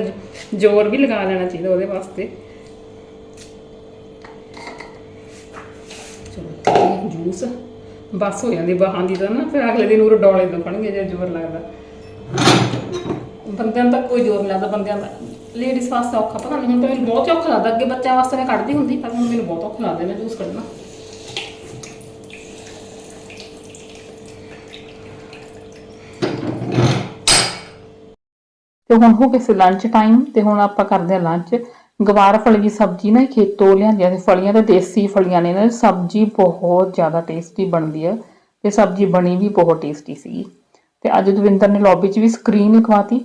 ਜ਼ੋਰ ਵੀ ਲਗਾ ਲੈਣਾ ਚਾਹੀਦਾ ਉਹਦੇ ਵਾਸਤੇ। ਚਲੋ ਜੂਸ ਬਸ ਹੋ ਜਾਂਦੀ, ਬਾਹਾਂ ਦੀ ਤਾਂ ਨਾ, ਫਿਰ ਅਗਲੇ ਦਿਨ ਉਹ ਡੋਲੇ ਦੁਖਣਗੇ ਜੇ ਜ਼ੋਰ ਲੱਗਦਾ। ਬੰਦਿਆਂ ਦਾ ਕੋਈ ਜ਼ੋਰ ਨਹੀਂ ਲੱਗਦਾ, ਬੰਦਿਆਂ ਦਾ ਲੇਡੀਜ਼ ਵਾਸਤੇ ਔਖਾ, ਪਤਾ ਨਹੀਂ ਹੁਣ ਤਾਂ ਮੈਨੂੰ ਬਹੁਤ ਔਖਾ ਲੱਗਦਾ, ਅੱਗੇ ਬੱਚਿਆਂ ਵਾਸਤੇ ਮੈਂ ਕੱਢਦੀ ਹੁੰਦੀ, ਪਰ ਹੁਣ ਮੈਨੂੰ ਬਹੁਤ ਔਖਾ ਲੱਗਦਾ ਮੈਂ ਜੂਸ ਕੱਢਣਾ। ਤੇ ਹੁਣ ਹੋ ਗਿਆ ਸੀ ਲੰਚ ਟਾਈਮ ਤੇ ਹੁਣ ਆਪਾਂ ਕਰਦੇ ਹਾਂ ਲੰਚ ਗਵਾਰ ਫਲੀ ਦੀ ਸਬਜ਼ੀ ਨਾ ਖੇਤੋਂ ਲਿਆਂਦੀਆਂ ਸੀ ਫਲੀਆਂ ਤੇ ਦੇਸੀ ਫਲੀਆਂ ਨੇ ਨਾ, ਸਬਜ਼ੀ ਬਹੁਤ ਜ਼ਿਆਦਾ ਟੇਸਟੀ ਬਣਦੀ ਹੈ ਤੇ ਸਬਜ਼ੀ ਬਣੀ ਵੀ ਬਹੁਤ ਟੇਸਟੀ ਸੀ ਤੇ ਅੱਜ ਦਵਿੰਦਰ ਨੇ ਲੌਬੀ 'ਚ ਵੀ ਸਕਰੀਨ ਲਗਵਾਤੀ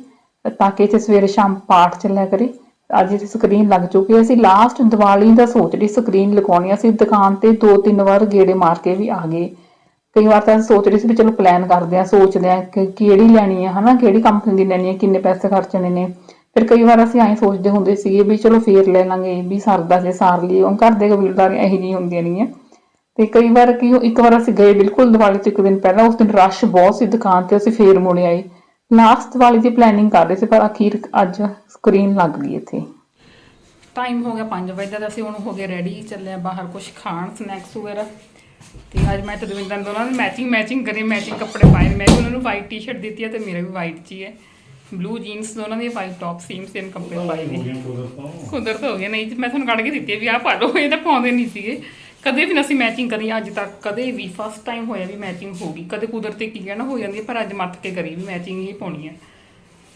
ਤਾਂ ਕਿ ਇੱਥੇ ਸਵੇਰੇ ਸ਼ਾਮ ਪਾਠ ਚੱਲਿਆ ਕਰੇ। ਅੱਜ ਇੱਥੇ ਸਕਰੀਨ ਲੱਗ ਚੁੱਕੀ ਅਸੀਂ ਲਾਸਟ ਦੀਵਾਲੀ ਦਾ ਸੋਚ ਰਹੀ ਸਕਰੀਨ ਲਗਾਉਣੀ ਅਸੀਂ ਦੁਕਾਨ ਤੇ ਦੋ ਤਿੰਨ ਵਾਰ ਗੇੜੇ ਮਾਰ ਕੇ ਵੀ ਆ ਗਏ। ਕਈ ਵਾਰ ਤਾਂ ਸੋਚ ਰਹੀ ਸੀ ਵੀ ਚਲੋ ਪਲਾਨ ਕਰਦੇ ਆ ਸੋਚਦੇ ਆ ਕਿ ਕਿਹੜੀ ਲੈਣੀ ਹੈ ਹਨਾ, ਕਿਹੜੀ ਕੰਪਨੀ ਦੀ ਲੈਣੀ ਹੈ ਕਿੰਨੇ ਪੈਸੇ ਖਰਚਣੇ ਨੇ। ਫਿਰ ਕਈ ਵਾਰ ਅਸੀਂ ਐਂ ਸੋਚਦੇ ਹੁੰਦੇ ਸੀਗੇ ਵੀ ਚਲੋ ਫੇਰ ਲੈ ਲਾਂਗੇ, ਵੀ ਸਰਦਾ ਜੇ ਸਾਰ ਲਈ ਉਹ ਘਰ ਦੇ ਕਬੀਲਦਾਰੀਆਂ ਇਹੀ ਨਹੀਂ ਹੁੰਦੀਆਂ ਨਹੀਂ ਤੇ ਕਈ ਵਾਰ ਕੀ ਇੱਕ ਵਾਰ ਅਸੀਂ ਗਏ ਬਿਲਕੁਲ ਦੀਵਾਲੀ ਤੋਂ ਇੱਕ ਦਿਨ ਪਹਿਲਾਂ, ਉਸ ਦਿਨ ਰਸ਼ ਬਹੁਤ ਸੀ ਦੁਕਾਨ ਤੇ, ਅਸੀਂ ਫੇਰ ਮੁੜ ਆਏ। ਲਾਸਟ ਦੀਵਾਲੀ ਦੀ ਪਲੈਨਿੰਗ ਕਰ ਰਹੇ ਸੀ, ਪਰ ਅਖੀਰ ਅੱਜ ਸਕਰੀਨ ਲੱਗ ਗਈ ਇੱਥੇ। ਟਾਈਮ ਹੋ ਗਿਆ 5 ਵਜੇ ਦਾ ਅਸੀਂ ਹੁਣ ਹੋ ਗਏ ਰੈਡੀ ਚੱਲੇ ਆ ਬਾਹਰ ਕੁਝ ਖਾਣ ਸਨੈਕਸ ਵਗੈਰਾ। ਤੇ ਅੱਜ ਮੈਂ ਤੇ ਦਵਿੰਦਰ ਦੋਨਾਂ ਨੇ ਮੈਚਿੰਗ ਮੈਚਿੰਗ ਕਰੀ ਮੈਚਿੰਗ ਕੱਪੜੇ ਪਾਏ। ਨੇ ਮੈਂ ਵੀ ਉਹਨਾਂ ਨੂੰ ਵਾਈਟ ਟੀ-ਸ਼ਰਟ ਦਿੱਤੀ ਹੈ ਤੇ ਮੇਰਾ ਵੀ ਵਾਈਟ ਚ ਹੀ ਹੈ। ਬਲੂ ਜੀਨਸ ਦੋਨਾਂ ਦੀ ਵਾਈਟ ਟੌਪ ਸੇਮ ਸੇਮ ਕੱਪੜੇ ਪਾਏ ਨੇ। ਕੁਦਰਤ ਹੋ ਗਿਆ ਨਹੀਂ ਤੇ ਮੈਂ ਤੁਹਾਨੂੰ ਕੱਢ ਕੇ ਦਿੱਤੀ ਹੈ ਵੀ ਆਹ ਪਾ ਲਓ, ਇਹ ਤਾਂ ਪਾਉਂਦੇ ਨਹੀਂ ਸੀਗੇ। ਕਦੇ ਵੀ ਨਾ ਅਸੀਂ ਮੈਚਿੰਗ ਕਰੀ, ਅੱਜ ਤੱਕ ਕਦੇ ਵੀ ਫਸਟ ਟਾਈਮ ਹੋਇਆ ਵੀ ਮੈਚਿੰਗ ਹੋ ਗਈ। ਕਦੇ ਕੁਦਰਤੀ ਕੀ ਕਹਿਣਾ ਹੋ ਜਾਂਦੀ ਹੈ, ਪਰ ਅੱਜ ਮੱਤ ਕੇ ਕਰੀ ਵੀ ਮੈਚਿੰਗ ਹੀ ਪਾਉਣੀ ਹੈ।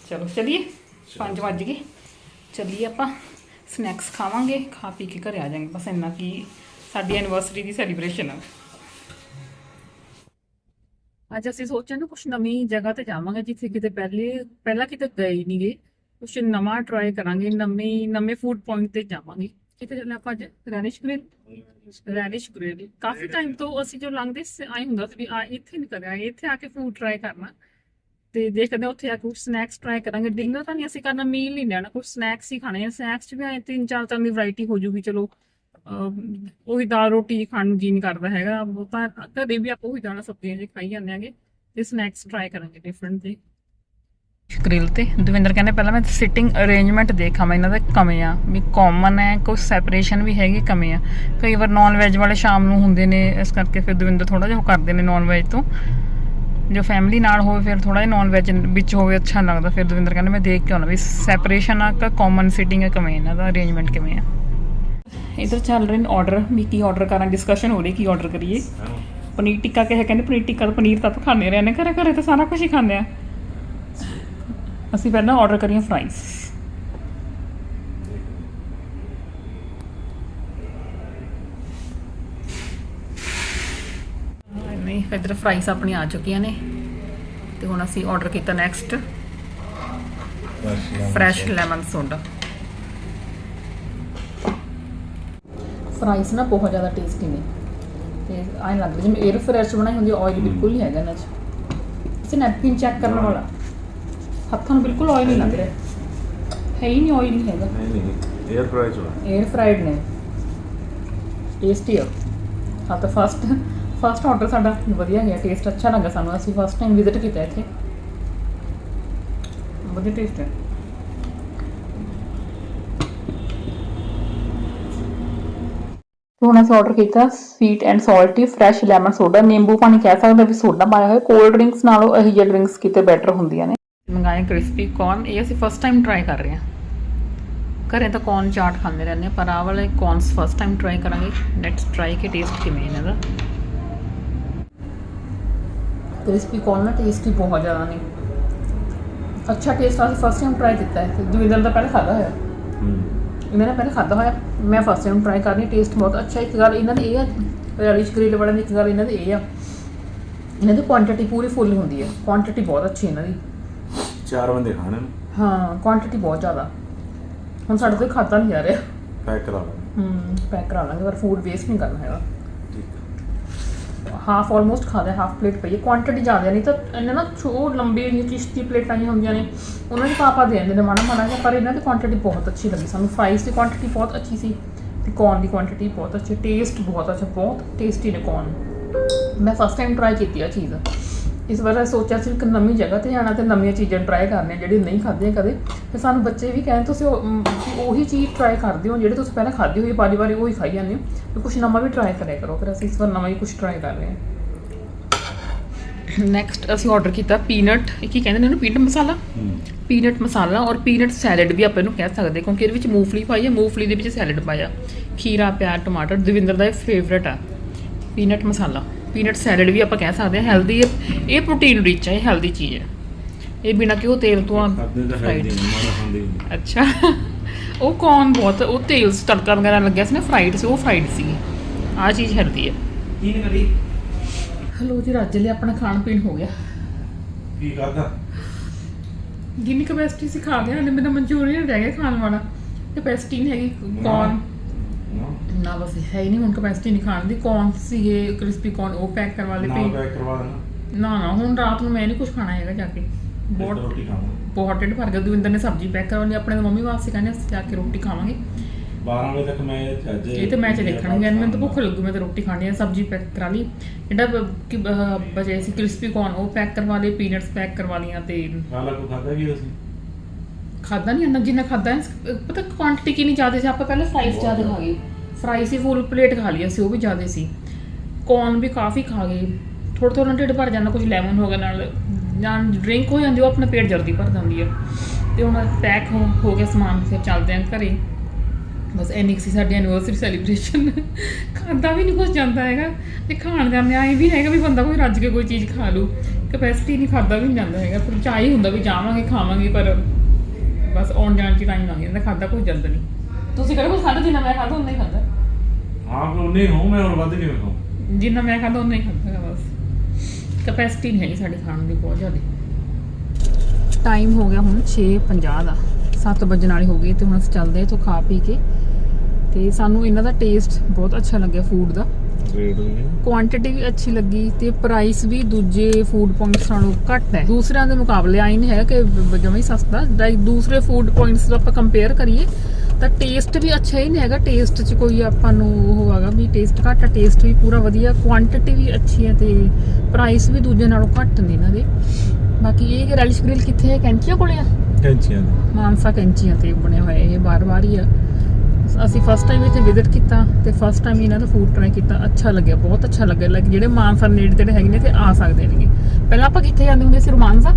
ਚਲੋ, ਚਲਿਏ। 5 ਵੱਜ ਗਏ। ਚੱਲੀਏ ਆਪਾਂ। ਸਨੈਕਸ ਖਾਵਾਂਗੇ, ਖਾ ਪੀ ਕੇ ਘਰੇ ਆ ਜਾਵਾਂਗੇ। ਬਸ ਇੰਨਾ ਕੀ ਸਾਡੀ ਐਨੀਵਰਸਰੀ ਦੀ ਸੈਲੀਬ੍ਰੇਸ਼ਨ ਆ। ਅੱਜ ਅਸੀਂ ਸੋਚਿਆ ਨਾ ਕੁਝ ਨਵੀਂ ਜਗ੍ਹਾ ਤੇ ਜਾਵਾਂਗੇ ਜਿੱਥੇ ਕਿਤੇ ਪਹਿਲੇ ਪਹਿਲਾਂ ਕਿਤੇ ਗਏ ਨਹੀਂਗੇ। ਕੁਝ ਨਵਾਂ ਟਰਾਈ ਕਰਾਂਗੇ ਨਵੇਂ ਨਵੇਂ ਫੂਡ ਪੁਆਇੰਟ ਤੇ ਜਾਵਾਂਗੇ। ਕਿਤੇ ਚੱਲੇ ਆਪਾਂ ਅੱਜ? Rennish Grill? Rennish Grill. ਕਾਫੀ ਟਾਈਮ ਤੋਂ ਅਸੀਂ ਜੋ ਲੰਘਦੇ ਸੀ ਆਈ ਹੁੰਦਾ ਸੀ ਵੀ ਆ ਇੱਥੇ ਨਹੀਂ ਕਰਿਆ ਇੱਥੇ ਆ ਕੇ ਫੂਡ ਟਰਾਈ ਕਰਨਾ। ਤੇ ਦੇਖਦੇ ਹਾਂ ਉੱਥੇ ਆ ਕੇ ਕੁਝ ਸਨੈਕਸ ਟਰਾਈ ਕਰਾਂਗੇ। ਡਿਨਰ ਤਾਂ ਨਹੀਂ ਅਸੀਂ ਕਰਨਾ ਮੀਲ ਨਹੀਂ ਲੈਣਾ ਕੁਝ ਸਨੈਕਸ ਹੀ ਖਾਣੇ ਆ। ਸਨੈਕਸ 'ਚ ਵੀ ਆਏ ਤਿੰਨ ਚਾਰ ਤਰ੍ਹਾਂ ਦੀ ਵੈਰਾਈਟੀ ਹੋ ਜੂਗੀ ਚਲੋ। ਅਮ, ਉਹੀ ਦਾਲ ਰੋਟੀ ਖਾਣ ਨੂੰ ਜੀ ਕਰਦਾ ਹੈਗਾ। ਉਹ ਤਾਂ ਘਰੇ ਵੀ ਆਪਾਂ ਉਹੀ ਦਾਣਾ ਸਬਜ਼ੀਆਂ ਜੇ ਖਾਈ ਜਾਂਦੇ ਆਂਗੇ ਤੇ ਸਨੈਕਸ ਟਰਾਈ ਕਰਾਂਗੇ ਡਿਫਰੈਂਟ ਦੇ ਗ੍ਰਿਲ ਤੇ। ਦਵਿੰਦਰ ਕਹਿੰਦੇ ਪਹਿਲਾਂ ਮੈਂ ਸਿਟਿੰਗ ਅਰੇਂਜਮੈਂਟ ਦੇਖਾਂ, ਮੈਂ ਇਹਨਾਂ ਦੇ ਕਮੇ ਆ। ਵੀ ਕਾਮਨ ਹੈ, ਕੋਈ ਸੈਪਰੇਸ਼ਨ ਵੀ ਹੈਗੀ ਕਮੇ ਆ। ਕਈ ਵਾਰ ਨਾਨ ਵੈਜ ਵਾਲੇ ਸ਼ਾਮ ਨੂੰ ਹੁੰਦੇ ਨੇ, ਇਸ ਕਰਕੇ ਫਿਰ ਦਵਿੰਦਰ ਥੋੜਾ ਜਿਹਾ ਕਰਦੇ ਨੇ ਨਾਨ ਵੈਜ ਤੋਂ। ਜੋ ਫੈਮਿਲੀ ਨਾਲ ਹੋਵੇ ਫਿਰ ਥੋੜਾ ਜਿਹਾ ਨਾਨ ਵੈਜ ਵਿੱਚ ਹੋਵੇ ਅੱਛਾ ਲੱਗਦਾ। ਫਿਰ ਦਵਿੰਦਰ ਕਹਿੰਦੇ ਮੈਂ ਦੇਖ ਕੇ ਆਉਣਾ ਵੀ ਸੈਪਰੇਸ਼ਨ ਆ ਕਿ ਕਾਮਨ ਸਿਟਿੰਗ ਹੈ ਕਿਵੇਂ ਇਹਨਾਂ ਦਾ ਅਰੇਂਜਮੈਂਟ ਕਿਵੇਂ ਆ। ਇਧਰ ਚੱਲ ਰਹੇ ਨੇ ਆਰਡਰ ਵੀ ਕੀ ਆਰਡਰ ਕਰਾਂ ਡਿਸਕਸ਼ਨ ਹੋ ਰਹੀ ਕੀ ਆਰਡਰ ਕਰੀਏ। ਪਨੀਰ ਟਿੱਕਾ ਕਿਹਾ ਕਹਿੰਦੇ ਪਨੀਰ ਟਿੱਕਾ ਤਾਂ ਪਨੀਰ ਤਾਂ ਆਪਾਂ ਖਾਂਦੇ ਰਹਿੰਦੇ ਘਰੇ ਘਰੇ ਤਾਂ ਸਾਰਾ ਕੁਝ ਹੀ ਖਾਂਦੇ ਆ ਅਸੀਂ ਪਹਿਲਾਂ ਆਰਡਰ ਕਰੀਏ ਫਰਾਈਜ਼ ਨਹੀਂ ਇਧਰ ਫਰਾਈਜ਼ ਆਪਣੀਆਂ ਆ ਚੁੱਕੀਆਂ ਨੇ ਤੇ ਹੁਣ ਅਸੀਂ ਆਰਡਰ ਕੀਤਾ next fresh lemon soda fries ਨਾ ਬਹੁਤ ਜ਼ਿਆਦਾ ਟੇਸਟੀ ਨੇ। ਤੇ ਆਇਨ ਲੱਗਦਾ ਜਿਵੇਂ 에ਅਰ ਫਰੈਸ਼ ਬਣਾਈ ਹੁੰਦੀ ਆਇਲ ਬਿਲਕੁਲ ਨਹੀਂ ਹੈਗਾ ਇਹਨਾਂ 'ਚ। ਇਸੇ ਨੈਪਕਿਨ ਚੈੱਕ ਕਰਨ ਵਾਲਾ। ਹੱਥਾਂ ਨੂੰ ਬਿਲਕੁਲ ਆਇਲ ਨਹੀਂ ਲੱਗ ਰਿਹਾ। ਹੈ ਹੀ ਨਹੀਂ ਆਇਲ ਨਹੀਂ ਹੈਗਾ। ਨਹੀਂ ਨਹੀਂ 에ਅਰ ਫਰਾਈਡ ਹੋਣਾ। 에ਅਰ ਫਰਾਈਡ ਨੇ। ਟੇਸਟੀ ਆ। ਹਾਂ ਤਾਂ ਫਸਟ ਫਸਟ ਆਰਡਰ ਸਾਡਾ ਵਧੀਆ ਗਿਆ। ਟੇਸਟ ਅੱਛਾ ਲੱਗਾ ਸਾਨੂੰ। ਅਸੀਂ ਫਸਟ ਟਾਈਮ ਵਿਜ਼ਿਟ ਕੀਤਾ ਇੱਥੇ। ਵਧੀਆ ਟੇਸਟ ਹੈ ਹੁਣ ਅਸੀਂ ਆਰਡਰ ਕੀਤਾ sweet and salty fresh lemon soda ਨਿੰਬੂ ਪਾਣੀ ਕਹਿ ਸਕਦੇ ਵੀ ਸੋਡਾ ਪਾਇਆ ਹੋਇਆ। ਕੋਲਡ ਡਰਿੰਕਸ ਨਾਲੋਂ ਇਹ ਜਿਹੇ ਡਰਿੰਕਸ ਕਿਤੇ ਬੈਟਰ ਹੁੰਦੀਆਂ ਨੇ। ਮੰਗਾਏ ਕ੍ਰਿਸਪੀ ਕੌਰਨ ਇਹ ਅਸੀਂ ਫਸਟ ਟਾਈਮ ਟਰਾਈ ਕਰ ਰਹੇ ਹਾਂ। ਘਰੇ ਤਾਂ ਕੌਰਨ ਚਾਟ ਖਾਂਦੇ ਰਹਿੰਦੇ ਹਾਂ ਪਰ ਆਹ ਵਾਲੇ ਕੌਰਨਸ ਫਸਟ ਟਾਈਮ ਟਰਾਈ ਕਰਾਂਗੇ। ਲੈਟਸ ਟਰਾਈ ਕੇ ਟੇਸਟ ਕਿਵੇਂ ਇਹਨਾਂ ਦਾ। ਕ੍ਰਿਸਪੀ ਕੌਰਨ ਦਾ ਟੇਸਟ ਹੀ ਬਹੁਤ ਜ਼ਿਆਦਾ ਨਹੀਂ ਅੱਛਾ ਟੇਸਟ ਅਸੀਂ ਫਸਟ ਟਾਈਮ ਟਰਾਈ ਕੀਤਾ ਹੈ। ਦਵਿੰਦਰ ਦਾ ਪਹਿਲਾਂ ਖਾਦਾ ਹੋਇਆ। ਹੂੰ। ਇਹਨਾਂ ਨੇ ਪਹਿਲਾਂ ਖਾਦਾ ਹੋਇਆ ਮੈਂ ਫਸਟ ਟਾਈਮ ਟਰਾਈ ਕਰ ਰਹੀ ਟੇਸਟ ਬਹੁਤ ਅੱਛਾ ਇੱਕ ਗੱਲ ਇਹਨਾਂ ਦੀ ਇਹ ਆ ਰੈਲਿਸ਼ ਗ੍ਰਿਲ ਵਾਲਿਆਂ ਦੀ ਇੱਕ ਗੱਲ ਇਹਨਾਂ ਦੀ ਇਹ ਆ ਇਹਨਾਂ ਦੀ ਕੁਆਂਟੀਟੀ ਪੂਰੀ ਫੁੱਲ ਹੁੰਦੀ ਹੈ। ਕੁਆਂਟੀਟੀ ਬਹੁਤ ਅੱਛੀ ਇਹਨਾਂ ਦੀ। ਚਾਰ ਬੰਦੇ ਖਾਣੇ ਹਾਂ ਕੁਆਂਟੀਟੀ ਬਹੁਤ ਜ਼ਿਆਦਾ। ਹੁਣ ਸਾਡੇ ਤੋਂ ਖਾਦਾ ਨਹੀਂ ਜਾ ਰਿਹਾ। ਪੈਕ ਕਰਾ ਲਓ। ਹੂੰ ਪੈਕ ਕਰਾ ਲਾਂਗੇ ਪਰ ਫੂਡ ਵੇਸਟ ਨਹੀਂ ਕਰਨਾ ਹੈਗਾ। ਹਾਫ ਆਲਮੋਸਟ ਖਾ ਲਿਆ ਹਾਫ ਪਲੇਟ ਪਈ ਹੈ। ਕੁਆਂਟੀਟੀ ਜ਼ਿਆਦਾ ਨਹੀਂ ਤਾਂ ਇਹਨਾਂ ਨਾ ਛੋ ਲੰਬੀ ਜਿਹੀਆਂ ਚਿਸ਼ਤੀ ਪਲੇਟਾਂ ਜਿਹੀਆਂ ਹੁੰਦੀਆਂ ਨੇ। ਉਹਨਾਂ ਦੀ ਪਾਪਾ ਦੇ ਦਿੰਦੇ ਨੇ, ਮਾੜਾ ਮਾੜਾ ਜਿਹਾ, ਪਰ ਇਹਨਾਂ ਦੀ ਕੁਆਂਟੀਟੀ ਬਹੁਤ ਅੱਛੀ ਲੱਗੀ ਸਾਨੂੰ। ਫਰਾਈਸ ਦੀ ਕੁਆਂਟੀਟੀ ਬਹੁਤ ਅੱਛੀ ਸੀ ਤੇ ਕੌਨ ਦੀ ਕੁਆਂਟੀਟੀ ਬਹੁਤ ਅੱਛੀ ਟੇਸਟ ਬਹੁਤ ਅੱਛਾ, ਬਹੁਤ ਟੇਸਟੀ ਨੇ ਕੌਰਨ ਮੈਂ ਫਸਟ ਟਾਈਮ ਟਰਾਈ ਕੀਤੀ ਆ ਚੀਜ਼। ਇਸ ਵਾਰ ਸੋਚਿਆ ਸੀ ਕਿ ਨਵੀਂ ਜਗ੍ਹਾ ਤੇ ਜਾਣਾ ਤੇ ਨਵੀਆਂ ਚੀਜ਼ਾਂ ਟਰਾਈ ਕਰਨੀਆਂ ਜਿਹੜੀ ਨਹੀਂ ਖਾਧੀਆਂ ਕਦੇ। ਤੇ ਸਾਨੂੰ ਬੱਚੇ ਵੀ ਕਹਿੰਦੇ ਤੁਸੀਂ ਉਹ, ਅਮ, ਕਿ ਉਹੀ ਚੀਜ਼ ਟਰਾਈ ਕਰਦੇ ਹੋ ਜਿਹੜੇ ਤੁਸੀਂ ਪਹਿਲਾਂ ਖਾਧੀ ਹੋਈ ਵਾਰੀ ਵਾਰੀ ਉਹੀ ਖਾਈ ਜਾਂਦੇ ਹੋ। ਤੇ ਕੁਝ ਨਵਾਂ ਵੀ ਟਰਾਈ ਕਰਿਆ ਕਰੋ ਫਿਰ ਅਸੀਂ ਇਸ ਵਾਰ ਨਵਾਂ ਹੀ ਕੁਝ ਟਰਾਈ ਕਰ ਰਹੇ ਹਾਂ। ਨੈਕਸਟ ਅਸੀਂ ਆਰਡਰ ਕੀਤਾ ਪੀਨਟ ਕੀ ਕਹਿੰਦੇ ਨੇ ਇਹਨੂੰ ਪੀਨਟ ਮਸਾਲਾ ਪੀਨਟ ਮਸਾਲਾ ਔਰ ਪੀਨਟ ਸੈਲਡ ਵੀ ਆਪਾਂ ਇਹਨੂੰ ਕਹਿ ਸਕਦੇ ਕਿਉਂਕਿ ਇਹਦੇ ਵਿੱਚ ਮੂੰਗਫਲੀ ਪਾਈ ਹੈ ਮੂੰਗਫਲੀ ਦੇ ਵਿੱਚ ਸੈਲਡ ਪਾਇਆ। ਖੀਰਾ ਪਿਆਜ਼ ਟਮਾਟਰ ਦਵਿੰਦਰ ਦਾ ਇਹ ਫੇਵਰਟ ਆ। ਪੀਨਟ ਮਸਾਲਾ ਪੀਨਟ ਸੈਲਡ ਵੀ ਆਪਾਂ ਕਹਿ ਸਕਦੇ ਹਾਂ ਹੈਲਦੀ ਹੈ। ਇਹ ਪ੍ਰੋਟੀਨ ਰਿਚ ਹੈ ਇਹ ਹੈਲਦੀ ਚੀਜ਼ ਹੈ। ਇਹ ਬਿਨਾਂ ਘਿਓ ਤੇਲ ਤੋਂ ਖਾਦੇ ਤਾਂ ਹੈ। ਨਹੀਂ ਮਾਰਾ ਖਾਂਦੇ ਹੀ ਨਹੀਂ। ਅੱਛਾ। ਉਹ ਕੌਨ ਬਹੁਤ ਉਹ ਤੇਲ 'ਚ ਤੜਕਾ ਵਗੈਰਾ ਲੱਗਿਆ ਸੀ ਨਾ ਫਰਾਈਡ ਸੀ ਉਹ ਫਰਾਈਡ ਸੀ। ਆਹ ਚੀਜ਼ ਹੈਲਦੀ ਹੈ। ਕੀ ਕਰੀ? ਹਲੋ ਜੀ ਰੱਜ ਲਿਆ ਆਪਣਾ ਖਾਣ ਪੀਣ ਹੋ ਗਿਆ। ਕੀ ਕਰਦਾ ਜਿੰਨੀ ਕਪੈਸਿਟੀ ਸੀ ਖਾ ਲਿਆ ਹਲੇ ਮੇਰਾ ਮਨਚੂਰੀਅਨ ਰਹਿ ਗਿਆ ਖਾਣ ਵਾਲਾ। ਕਪੈਸਿਟੀ ਨਹੀਂ ਹੈਗੀ ਕੌਨ ਨਾ। ਬਸ ਹੈ ਹੀ ਨਹੀਂ ਹੁਣ ਕਪੈਸਿਟੀ ਨਹੀਂ ਖਾਣ ਦੀ। ਕੌਨ ਸੀਗੇ ਕ੍ਰਿਸਪੀ ਕੌਨ ਉਹ ਪੈਕ ਕਰਵਾ ਲਏ ਨਾ ਪਈ ਪੈਕ ਕਰਵਾ ਦੇਣਾ। ਨਾ ਨਾ ਹੁਣ ਰਾਤ ਨੂੰ ਮੈਂ ਨਹੀਂ ਕੁਝ ਖਾਣਾ ਹੈਗਾ ਜਾ ਕੇ। ਬਹੁਤ ਬਹੁਤ ਰੋਟੀ ਖਾਵਾਂ ਬਹੁਤ ਢਿੱਡ ਭਰ ਗਿਆ। ਦਵਿੰਦਰ ਨੇ ਸਬਜ਼ੀ ਪੈਕ ਕਰਵਾ ਲਈ ਆਪਣੇ ਮੰਮੀ ਵਾਸਤੇ ਕਹਿੰਦੇ ਅਸੀਂ ਜਾ ਕੇ ਰੋਟੀ ਖਾਵਾਂਗੇ। 12 ਵਜੇ ਤੱਕ ਮੈਂ ਅੱਜ ਇਹ ਤੇ ਮੈਚ ਦੇਖਣਗੇ ਮੈਨੂੰ ਤਾਂ ਭੁੱਖ ਲੱਗੂ ਮੈਂ ਤਾਂ ਰੋਟੀ ਖਾਣੀ ਹੈ ਸਬਜ਼ੀ ਪੈਕ ਕਰਾ ਲਈ। ਜਿਹੜਾ ਬ- ਕਿ ਬ- ਬਚੇ ਸੀ ਕ੍ਰਿਸਪੀ ਕੌਨ ਉਹ ਪੈਕ ਕਰਵਾ ਲਏ ਪੀਨਟਸ ਪੈਕ ਕਰਵਾ ਲੀਆਂ ਤੇ ਖਾਲਾ ਕੋ ਖਾਦਾ ਕੀ ਅਸੀਂ ਖਾਦਾ ਨਹੀਂ ਅੰਨਾ ਜਿੰਨਾ ਖਾਦਾ ਹੈ ਪਤਾ ਕੁਆਂਟੀਟੀ ਕਿੰਨੀ ਜ਼ਿਆਦਾ ਸੀ ਆਪਾਂ ਪਹਿਲਾਂ ਫਰਾਈਜ਼ ਜ਼ਿਆਦਾ ਖਾ ਗਏ। ਫਰਾਈ ਸੀ ਫੁੱਲ ਪਲੇਟ ਖਾ ਲਈ ਅਸੀਂ ਉਹ ਵੀ ਜ਼ਿਆਦਾ ਸੀ। ਕੌਰਨ ਵੀ ਕਾਫੀ ਖਾ ਗਏ। ਥੋੜਾ ਥੋੜਾ ਢਿੱਡ ਭਰ ਜਾਂਦਾ, ਕੁਝ ਲੈਮਨ ਹੋ ਗਿਆ ਨਾਲ। ਜਾਂ ਡਰਿੰਕ ਹੋ ਜਾਂਦੀ, ਉਹ ਆਪਣਾ ਪੇਟ ਜਲਦੀ ਭਰ ਜਾਂਦੀ ਹੈ ਤੇ ਹੁਣ ਪੈਕ ਹੋ ਹੋ ਗਿਆ ਸਮਾਨ, ਫਿਰ ਚੱਲਦੇ ਆਂ ਘਰੇ। ਬਸ ਇੰਨੀ ਕੁ ਸੀ ਸਾਡੀ ਐਨੀਵਰਸਰੀ ਸੈਲੀਬ੍ਰੇਸ਼ਨ ਖਾਦਾ ਵੀ ਨਹੀਂ ਕੁਝ ਜਾਂਦਾ ਹੈਗਾ। ਤੇ ਖਾਣ ਜਾਂਦੇ ਇਹ ਵੀ ਹੈਗਾ ਵੀ ਬੰਦਾ ਕੋਈ ਰੱਜ ਕੇ ਕੋਈ ਚੀਜ਼ ਖਾ ਲੂ। ਕਪੈਸਿਟੀ ਨਹੀਂ ਖਾਦਾ ਵੀ ਨਹੀਂ ਜਾਂਦਾ ਹੈਗਾ। ਫਿਰ ਚਾਹ ਹੁੰਦਾ ਵੀ ਜਾਵਾਂਗੇ, ਖਾਵਾਂਗੇ, ਪਰ ਬਸ ਆਉਣ ਜਾਣ ਚ ਟਾਈਮ ਲੱਗ ਜਾਂਦਾ, ਖਾਦਾ ਕੁਝ ਜਲਦ ਨਹੀਂ ਤੁਸੀਂ ਕਿਹੜਾ ਕੁਝ ਖਾਦਾ ਜਿੰਨਾ ਮੈਂ ਖਾਦਾ ਹੁੰਦਾ ਹੀ ਖਾਦਾ ਹਾਂ ਫਿਰ ਉਹਨੇ ਹੋ ਮੈਂ ਹੋਰ ਵੱਧ ਕਿਵੇਂ ਖਾਉਂ ਜਿੰਨਾ ਮੈਂ ਖਾਦਾ ਉਨਾ ਹੀ ਖਾਦਾ ਬਸ। ਕਪੈਸਿਟੀ ਨਹੀਂ ਹੈਗੀ ਸਾਡੀ ਖਾਣ ਦੀ ਬਹੁਤ ਜ਼ਿਆਦਾ। ਟਾਈਮ ਹੋ ਗਿਆ ਹੁਣ 6:50 ਦਾ। 7 ਵਜਣ ਵਾਲੀ ਹੋ ਗਈ ਤੇ ਹੁਣ ਅਸੀਂ ਚੱਲਦੇ ਹਾਂ ਇੱਥੋਂ ਖਾ ਪੀ ਕੇ। ਤੇ ਸਾਨੂੰ ਇਹਨਾਂ ਦਾ ਟੇਸਟ ਬਹੁਤ ਅੱਛਾ ਲੱਗਿਆ ਫੂਡ ਦਾ। ਰੇਟ ਕੁਆਂਟੀਟੀ ਵੀ ਅੱਛੀ ਲੱਗੀ ਤੇ ਪ੍ਰਾਈਸ ਵੀ ਦੂਜੇ ਫੂਡ ਪੁਆਇੰਟਸ ਨਾਲੋਂ ਘੱਟ ਹੈ। ਦੂਸਰਿਆਂ ਦੇ ਮੁਕਾਬਲੇ ਆਈ ਨਹੀਂ ਹੈ ਕਿ ਜਮਾਂ ਹੀ ਸਸਤਾ। ਲਾਈਕ ਦੂਸਰੇ ਫੂਡ ਪੁਆਇੰਟਸ ਦਾ ਆਪਾਂ ਕੰਪੇਅਰ ਕਰੀਏ ਤਾਂ ਟੇਸਟ ਵੀ ਅੱਛਾ ਹੀ ਨਹੀਂ ਹੈਗਾ ਟੇਸਟ 'ਚ ਕੋਈ ਆਪਾਂ ਨੂੰ ਉਹ ਹੈਗਾ ਵੀ ਟੇਸਟ ਘੱਟ ਟੇਸਟ ਵੀ ਪੂਰਾ ਵਧੀਆ ਕੁਆਂਟੀਟੀ ਵੀ ਅੱਛੀ ਹੈ ਤੇ ਪ੍ਰਾਈਸ ਵੀ ਦੂਜੇ ਨਾਲੋਂ ਘੱਟ ਨੇ ਇਹਨਾਂ ਦੇ। ਬਾਕੀ ਇਹ ਕਿ ਰੈਲਿਸ਼ ਗ੍ਰਿਲ ਕਿੱਥੇ ਹੈ ਕੈਂਚੀਆਂ ਕੋਲੇ ਆ? ਕੈਂਚੀਆਂ ਦੇ। ਮਾਨਸਾ ਕੈਂਚੀਆਂ ਤੇ ਬਣਿਆ ਹੋਇਆ ਇਹ ਬਾਰ-ਬਾਰ ਹੀ ਆ। ਅਸੀਂ ਫਸਟ ਟਾਈਮ ਇੱਥੇ ਵਿਜ਼ਿਟ ਕੀਤਾ ਤੇ ਫਸਟ ਟਾਈਮ ਇਹਨਾਂ ਦਾ ਫੂਡ ਟਰਾਈ ਕੀਤਾ ਅੱਛਾ ਲੱਗਿਆ ਬਹੁਤ ਅੱਛਾ ਲੱਗਿਆ। ਲਾਈਕ ਜਿਹੜੇ ਮਾਨਸਾ ਨੇੜੇ ਤੇੜੇ ਹੈਗੇ ਨੇ ਤੇ ਆ ਸਕਦੇ ਨੇਗੇ। ਪਹਿਲਾਂ ਆਪਾਂ ਕਿੱਥੇ ਜਾਂਦੇ ਹੁੰਦੇ ਸੀ ਰੋਮਾਂਸਾ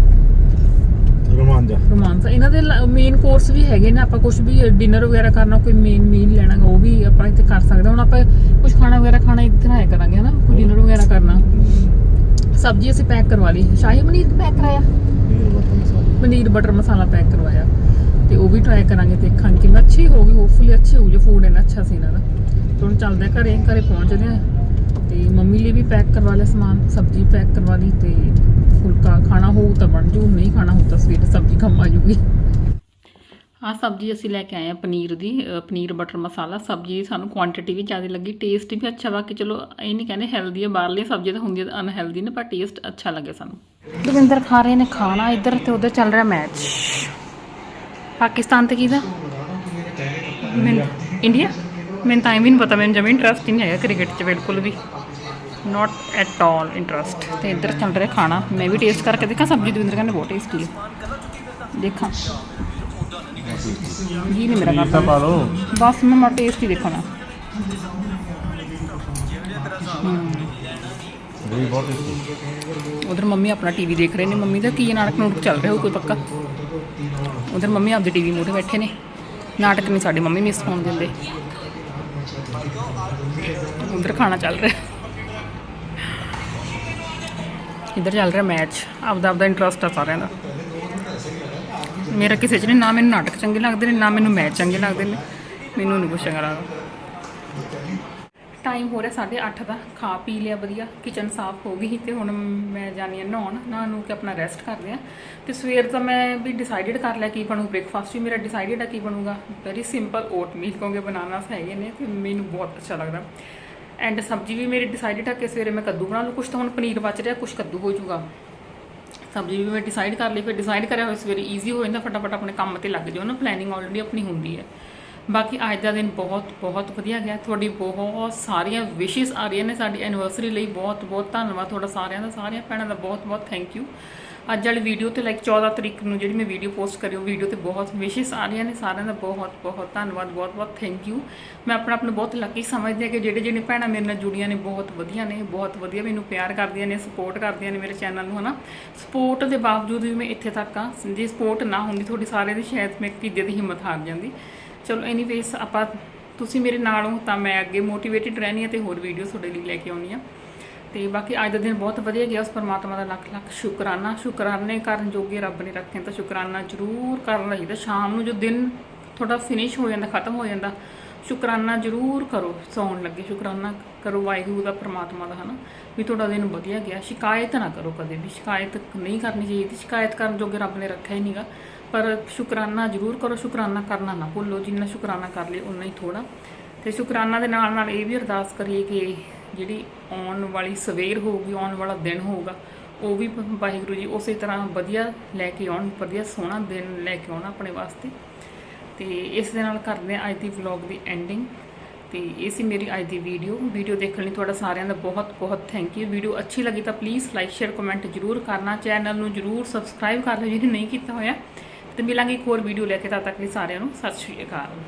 ਰਮਾਂਜਾ ਰੋਮਾਂਸਾ ਇਹਨਾਂ ਦੇ ਮੇਨ ਕੋਰਸ ਵੀ ਹੈਗੇ ਨੇ ਆਪਾਂ ਕੁਝ ਵੀ ਡਿਨਰ ਵਗੈਰਾ ਕਰਨਾ ਕੋਈ ਮੇਨ ਮੀਲ ਲੈਣਾ ਉਹ ਵੀ ਆਪਾਂ ਇੱਥੇ ਕਰ ਸਕਦੇ ਹਾਂ। ਹੁਣ ਆਪਾਂ ਕੁਝ ਖਾਣਾ ਵਗੈਰਾ ਖਾਣਾ ਇੱਥੇ ਆਇਆ ਕਰਾਂਗੇ ਹਨਾ? ਕੋਈ ਡਿਨਰ ਵਗੈਰਾ ਕਰਨਾ। ਸਬਜ਼ੀ ਅਸੀਂ ਪੈਕ ਕਰਵਾ ਲਈ। ਸ਼ਾਹੀ ਪਨੀਰ ਪੈਕ ਕਰਾਇਆ। ਪਨੀਰ ਬਟਰ ਮਸਾਲਾ ਪੈਕ ਕਰਵਾਇਆ। ਤੇ ਉਹ ਵੀ ਟਰਾਈ ਕਰਾਂਗੇ ਦੇਖਾਂਗੇ। ਕਿ ਅੱਛੀ ਹੋਊਗੀ ਹੋਪਫੁਲੀ ਅੱਛੀ ਹੋਊ ਜੇ ਫੂਡ ਇਹਨਾਂ ਅੱਛਾ ਸੀ ਇਹਨਾਂ ਦਾ। ਤੇ ਹੁਣ ਚੱਲਦੇ ਘਰੇ ਘਰੇ ਪਹੁੰਚਦੇ ਆ। ਤੇ ਮੰਮੀ ਲਈ ਵੀ ਪੈਕ ਕਰਵਾ ਲਿਆ ਸਮਾਨ ਸਬਜ਼ੀ ਪੈਕ ਕਰਵਾ ਲਈ ਤੇ ਫੁਲਕਾ ਖਾਣਾ ਹੋਊ ਤਾਂ ਬਣ ਜੂ ਨਹੀਂ ਖਾਣਾ ਹੋਊ ਤਾਂ ਸਵੇਰ ਸਬਜ਼ੀ ਖਮ ਆ ਜੂਗੀ। ਆ ਸਬਜ਼ੀ ਅਸੀਂ ਲੈ ਕੇ ਆਏ ਆ ਪਨੀਰ ਦੀ ਪਨੀਰ ਬਟਰ ਮਸਾਲਾ। ਸਬਜ਼ੀ ਸਾਨੂੰ ਕੁਆਂਟੀਟੀ ਵੀ ਜ਼ਿਆਦਾ ਲੱਗੀ ਟੇਸਟ ਵੀ ਅੱਛਾ ਵਾ ਕਿ ਚਲੋ ਇਹ ਨਹੀਂ ਕਹਿੰਦੇ ਹੈਲਦੀ ਹੈ ਬਾਹਰਲੀਆਂ ਸਬਜ਼ੀਆਂ ਤਾਂ ਹੁੰਦੀਆਂ ਅਨਹੈਲਦੀ ਨੇ ਪਰ ਟੇਸਟ ਅੱਛਾ ਲੱਗਿਆ ਸਾਨੂੰ। ਦਵਿੰਦਰ ਖਾ ਰਹੇ ਨੇ ਖਾਣਾ ਇੱਧਰ ਤੇ ਉਧਰ ਚੱਲ ਰਿਹਾ ਮੈਚ ਪਾਕਿਸਤਾਨ ਤੇ ਕਿਹਦਾ ਮੈਨੂੰ ਇੰਡੀਆ ਮੈਨੂੰ ਤਾਂ ਵੀ ਨਹੀਂ ਪਤਾ ਮੈਨੂੰ ਜਮੇ ਇੰਟਰਸਟ ਨਹੀਂ ਹੈਗਾ ਕ੍ਰਿਕਟ 'ਚ ਬਿਲਕੁਲ ਵੀ। ਨਾਟ ਐਟ ਆਲ ਇੰਟਰਸਟ ਤੇ ਇੱਧਰ ਚੱਲ ਰਿਹਾ ਖਾਣਾ। ਮੈਂ ਵੀ ਟੇਸਟ ਕਰਕੇ ਦੇਖਾਂ ਸਬਜ਼ੀ ਦਵਿੰਦਰ ਕਹਿੰਦੇ ਬਹੁਤ ਟੇਸਟੀ ਹੈ। ਦੇਖਾਂ। ਜੀ ਨਹੀਂ ਮੇਰਾ ਕਰਦਾ ਪਾ ਲਓ। ਬਸ ਮੈਂ ਮਾ ਟੇਸਟ ਹੀ ਦੇਖਣਾ ਵੀ ਬਹੁਤ ਟੇਸਟੀ ਉਧਰ ਮੰਮੀ ਆਪਣਾ ਟੀਵੀ ਦੇਖ ਰਹੇ ਨੇ। ਮੰਮੀ ਦਾ ਕੀ ਨਾਟਕ ਨੂਟਕ ਚੱਲ ਰਿਹਾ ਹੋ ਕੋਈ ਪੱਕਾ? ਉਧਰ ਮੰਮੀ ਆਪਦੇ ਟੀਵੀ ਮੂਹਰੇ ਬੈਠੇ ਨੇ। ਨਾਟਕ ਨਹੀਂ ਸਾਡੇ ਮੰਮੀ ਮਿਸ ਹੋਣ ਦਿੰਦੇ। ਉਧਰ ਖਾਣਾ ਚੱਲ ਰਿਹਾ। ਇੱਧਰ ਚੱਲ ਰਿਹਾ ਮੈਚ ਆਪਦਾ ਆਪਦਾ ਇੰਟਰਸਟ ਆ ਸਾਰਿਆਂ ਦਾ। ਮੇਰਾ ਕਿਸੇ 'ਚ ਨਹੀਂ, ਨਾ ਮੈਨੂੰ ਨਾਟਕ ਚੰਗੇ ਲੱਗਦੇ ਨੇ, ਨਾ ਮੈਨੂੰ ਮੈਚ ਚੰਗੇ ਲੱਗਦੇ ਨੇ, ਮੈਨੂੰ ਨਹੀਂ ਕੁਛ ਚੰਗਾ ਲੱਗਦਾ। ਟਾਈਮ ਹੋ ਰਿਹਾ 8:30 ਦਾ, ਖਾ ਪੀ ਲਿਆ ਵਧੀਆ ਕਿਚਨ ਸਾਫ਼ ਹੋ ਗਈ ਤੇ ਹੁਣ ਮੈਂ ਜਾਣੀ ਆ ਨਹਾਉਣ ਨਹਾ ਨੂੰ ਕੇ ਆਪਣਾ ਰੈਸਟ ਕਰਦੇ ਆ ਤੇ ਸਵੇਰ ਦਾ ਮੈਂ ਵੀ ਡਿਸਾਈਡਡ ਕਰ ਲਿਆ ਕੀ ਬਣੂ ਬ੍ਰੇਕਫਾਸਟ ਵੀ ਮੇਰਾ ਡਿਸਾਈਡਡ ਆ ਕੀ ਬਣੂਗਾ। ਵੈਰੀ ਸਿੰਪਲ ਓਟ ਮੀਲ ਕਿਉਂਕਿ ਬਨਾਨਾਸ ਹੈਗੇ ਨੇ ਤੇ ਮੈਨੂੰ ਬਹੁਤ ਅੱਛਾ ਲੱਗਦਾ। ਐਂਡ ਸਬਜ਼ੀ ਵੀ ਮੇਰੀ ਡਿਸਾਈਡਡ ਆ ਕਿ ਸਵੇਰੇ ਮੈਂ ਕੱਦੂ ਬਣਾ ਲੂ ਕੁਝ ਤਾਂ ਹੁਣ ਪਨੀਰ ਬਚ ਰਿਹਾ ਕੁਝ ਕੱਦੂ ਹੋ ਜਾਊਗਾ। ਸਬਜ਼ੀ ਵੀ ਮੈਂ ਡਿਸਾਈਡ ਕਰ ਲਈ, ਫਿਰ ਡਿਸਾਈਡ ਕਰਿਆ ਹੋਇਆ ਸਵੇਰੇ ਈਜ਼ੀ ਹੋ ਜਾਂਦਾ, ਫਟਾਫਟ ਆਪਣੇ ਕੰਮ ਤੇ ਲੱਗ ਜਾਓ ਨਾ ਪਲੈਨਿੰਗ ਆਲਰੇਡੀ ਆਪਣੀ ਹੁੰਦੀ ਹੈ। ਬਾਕੀ ਅੱਜ ਦਾ ਦਿਨ ਬਹੁਤ ਬਹੁਤ ਵਧੀਆ ਗਿਆ। ਤੁਹਾਡੀ ਬਹੁਤ ਸਾਰੀਆਂ ਵਿਸ਼ੇਸ ਆ ਰਹੀਆਂ ਨੇ ਸਾਡੀ ਐਨੀਵਰਸਰੀ ਲਈ। ਬਹੁਤ ਬਹੁਤ ਧੰਨਵਾਦ ਤੁਹਾਡਾ ਸਾਰਿਆਂ ਦਾ, ਸਾਰਿਆਂ ਭੈਣਾਂ ਦਾ ਬਹੁਤ ਬਹੁਤ ਥੈਂਕ ਯੂ ਅੱਜ ਵਾਲੀ ਵੀਡੀਓ ਤੇ ਲਾਈਕ 14 ਤਰੀਕ ਨੂੰ ਜਿਹੜੀ ਮੈਂ ਵੀਡੀਓ ਪੋਸਟ ਕਰੀ, ਉਹ ਵੀਡੀਓ ਤੇ ਬਹੁਤ ਵਿਸ਼ੇਸ ਆ ਰਹੀਆਂ ਨੇ ਸਾਰਿਆਂ ਦਾ। ਬਹੁਤ ਬਹੁਤ ਧੰਨਵਾਦ, ਬਹੁਤ ਬਹੁਤ ਥੈਂਕ ਯੂ ਮੈਂ ਆਪਣਾ ਆਪ ਨੂੰ ਬਹੁਤ ਲੱਕੀ ਸਮਝਦੀ ਹਾਂ ਕਿ ਜਿਹੜੇ ਜਿਹੜੇ ਭੈਣਾਂ ਮੇਰੇ ਨਾਲ ਜੁੜੀਆਂ ਨੇ, ਬਹੁਤ ਵਧੀਆ ਨੇ, ਬਹੁਤ ਵਧੀਆ ਮੈਨੂੰ ਪਿਆਰ ਕਰਦੀਆਂ ਨੇ ਸਪੋਰਟ ਕਰਦੀਆਂ ਨੇ ਮੇਰੇ ਚੈਨਲ ਨੂੰ, ਹਨਾ। ਸਪੋਰਟ ਦੇ ਬਾਵਜੂਦ ਵੀ ਮੈਂ ਇੱਥੇ ਤੱਕ ਆ ਜੇ ਸਪੋਰਟ ਨਾ ਹੁੰਦੀ, ਤੁਹਾਡੀ ਸਾਰਿਆਂ ਦੀ ਸ਼ਾਇਦ ਮੈਂ ਕਿਤੇ ਦੀ ਹਿੰਮਤ ਹਾਰ ਜਾਂਦੀ। ਚਲੋ ਐਨੀਵੇਸ ਆਪਾਂ, ਤੁਸੀਂ ਮੇਰੇ ਨਾਲ ਹੋ ਤਾਂ ਮੈਂ ਅੱਗੇ ਮੋਟੀਵੇਟਿਡ ਰਹਿਣੀ ਹਾਂ ਤੇ ਹੋਰ ਵੀਡੀਓ ਤੁਹਾਡੇ ਲਈ ਲੈ ਕੇ ਆਉਣੀ ਆ ਤੇ ਬਾਕੀ ਅੱਜ ਦਾ ਦਿਨ ਬਹੁਤ ਵਧੀਆ ਗਿਆ, ਉਸ ਪਰਮਾਤਮਾ ਦਾ ਲੱਖ ਲੱਖ ਸ਼ੁਕਰਾਨਾ। ਸ਼ੁਕਰਾਨੇ ਕਰਨ ਜੋਗੇ ਰੱਬ ਨੇ ਰੱਖੇ ਤਾਂ ਸ਼ੁਕਰਾਨਾ ਜ਼ਰੂਰ ਕਰਨਾ ਚਾਹੀਦਾ ਸ਼ਾਮ ਨੂੰ ਜੋ ਦਿਨ ਤੁਹਾਡਾ ਫਿਨਿਸ਼ ਹੋ ਜਾਂਦਾ, ਖਤਮ ਹੋ ਜਾਂਦਾ, ਸ਼ੁਕਰਾਨਾ ਜ਼ਰੂਰ ਕਰੋ, ਸੌਣ ਲੱਗੇ। ਸ਼ੁਕਰਾਨਾ ਕਰੋ, ਵਾਹਿਗੁਰੂ ਦਾ, ਪਰਮਾਤਮਾ ਦਾ, ਹਨਾ। ਵੀ ਤੁਹਾਡਾ ਦਿਨ ਵਧੀਆ ਗਿਆ। ਸ਼ਿਕਾਇਤ ਨਾ ਕਰੋ ਕਦੇ ਵੀ। ਸ਼ਿਕਾਇਤ ਨਹੀਂ ਕਰਨੀ ਚਾਹੀਦੀ। ਸ਼ਿਕਾਇਤ ਕਰਨ ਜੋਗੇ ਰੱਬ ਨੇ ਰੱਖਿਆ ਹੀ ਨਹੀਂਗਾ ਪਰ ਸ਼ੁਕਰਾਨਾ ਜ਼ਰੂਰ ਕਰੋ। ਸ਼ੁਕਰਾਨਾ ਕਰਨਾ ਨਾ ਭੁੱਲੋ। ਜਿੰਨਾ ਸ਼ੁਕਰਾਨਾ ਕਰ ਲਈ ਉਨਾ ਹੀ ਥੋੜਾ ਤੇ ਸ਼ੁਕਰਾਨਾ ਦੇ ਨਾਲ ਨਾਲ ਇਹ ਵੀ ਅਰਦਾਸ ਕਰੀਏ ਕਿ ਜਿਹੜੀ ਆਉਣ ਵਾਲੀ ਸਵੇਰ ਹੋਊਗੀ, ਆਉਣ ਵਾਲਾ ਦਿਨ ਹੋਊਗਾ, ਉਹ ਵੀ ਵਾਹਿਗੁਰੂ ਜੀ ਉਸੇ ਤਰ੍ਹਾਂ ਵਧੀਆ ਲੈ ਕੇ ਆਉਣ, ਵਧੀਆ ਸੋਹਣਾ ਦਿਨ ਲੈ ਕੇ ਆਉਣਾ ਆਪਣੇ ਵਾਸਤੇ। ਤੇ ਇਸ ਦੇ ਨਾਲ ਕਰਦੇ ਹਾਂ ਅੱਜ ਦੀ ਵਲੌਗ ਦੀ ਐਂਡਿੰਗ ਤੇ ਇਹ ਸੀ ਮੇਰੀ ਅੱਜ ਦੀ ਵੀਡੀਓ ਵੀਡੀਓ ਦੇਖਣ ਲਈ ਤੁਹਾਡਾ ਸਾਰਿਆਂ ਦਾ ਬਹੁਤ ਬਹੁਤ ਥੈਂਕ ਯੂ ਵੀਡੀਓ ਅੱਛੀ ਲੱਗੀ ਤਾਂ ਪਲੀਜ਼ ਲਾਈਕ ਸ਼ੇਅਰ ਕਮੈਂਟ ਜਰੂਰ ਕਰਨਾ। ਚੈਨਲ ਨੂੰ ਜਰੂਰ ਸਬਸਕ੍ਰਾਈਬ ਕਰ ਲਿਓ ਜਿਹਨੇ ਨਹੀਂ ਕੀਤਾ ਹੋਇਆ। ਤੇ ਮਿਲਾਂਗੇ ਇੱਕ ਹੋਰ ਵੀਡੀਓ ਲੈ ਕੇ। ਤਦ ਤੱਕ ਲਈ ਸਾਰਿਆਂ ਨੂੰ ਸਤਿ ਸ਼੍ਰੀ ਅਕਾਲ।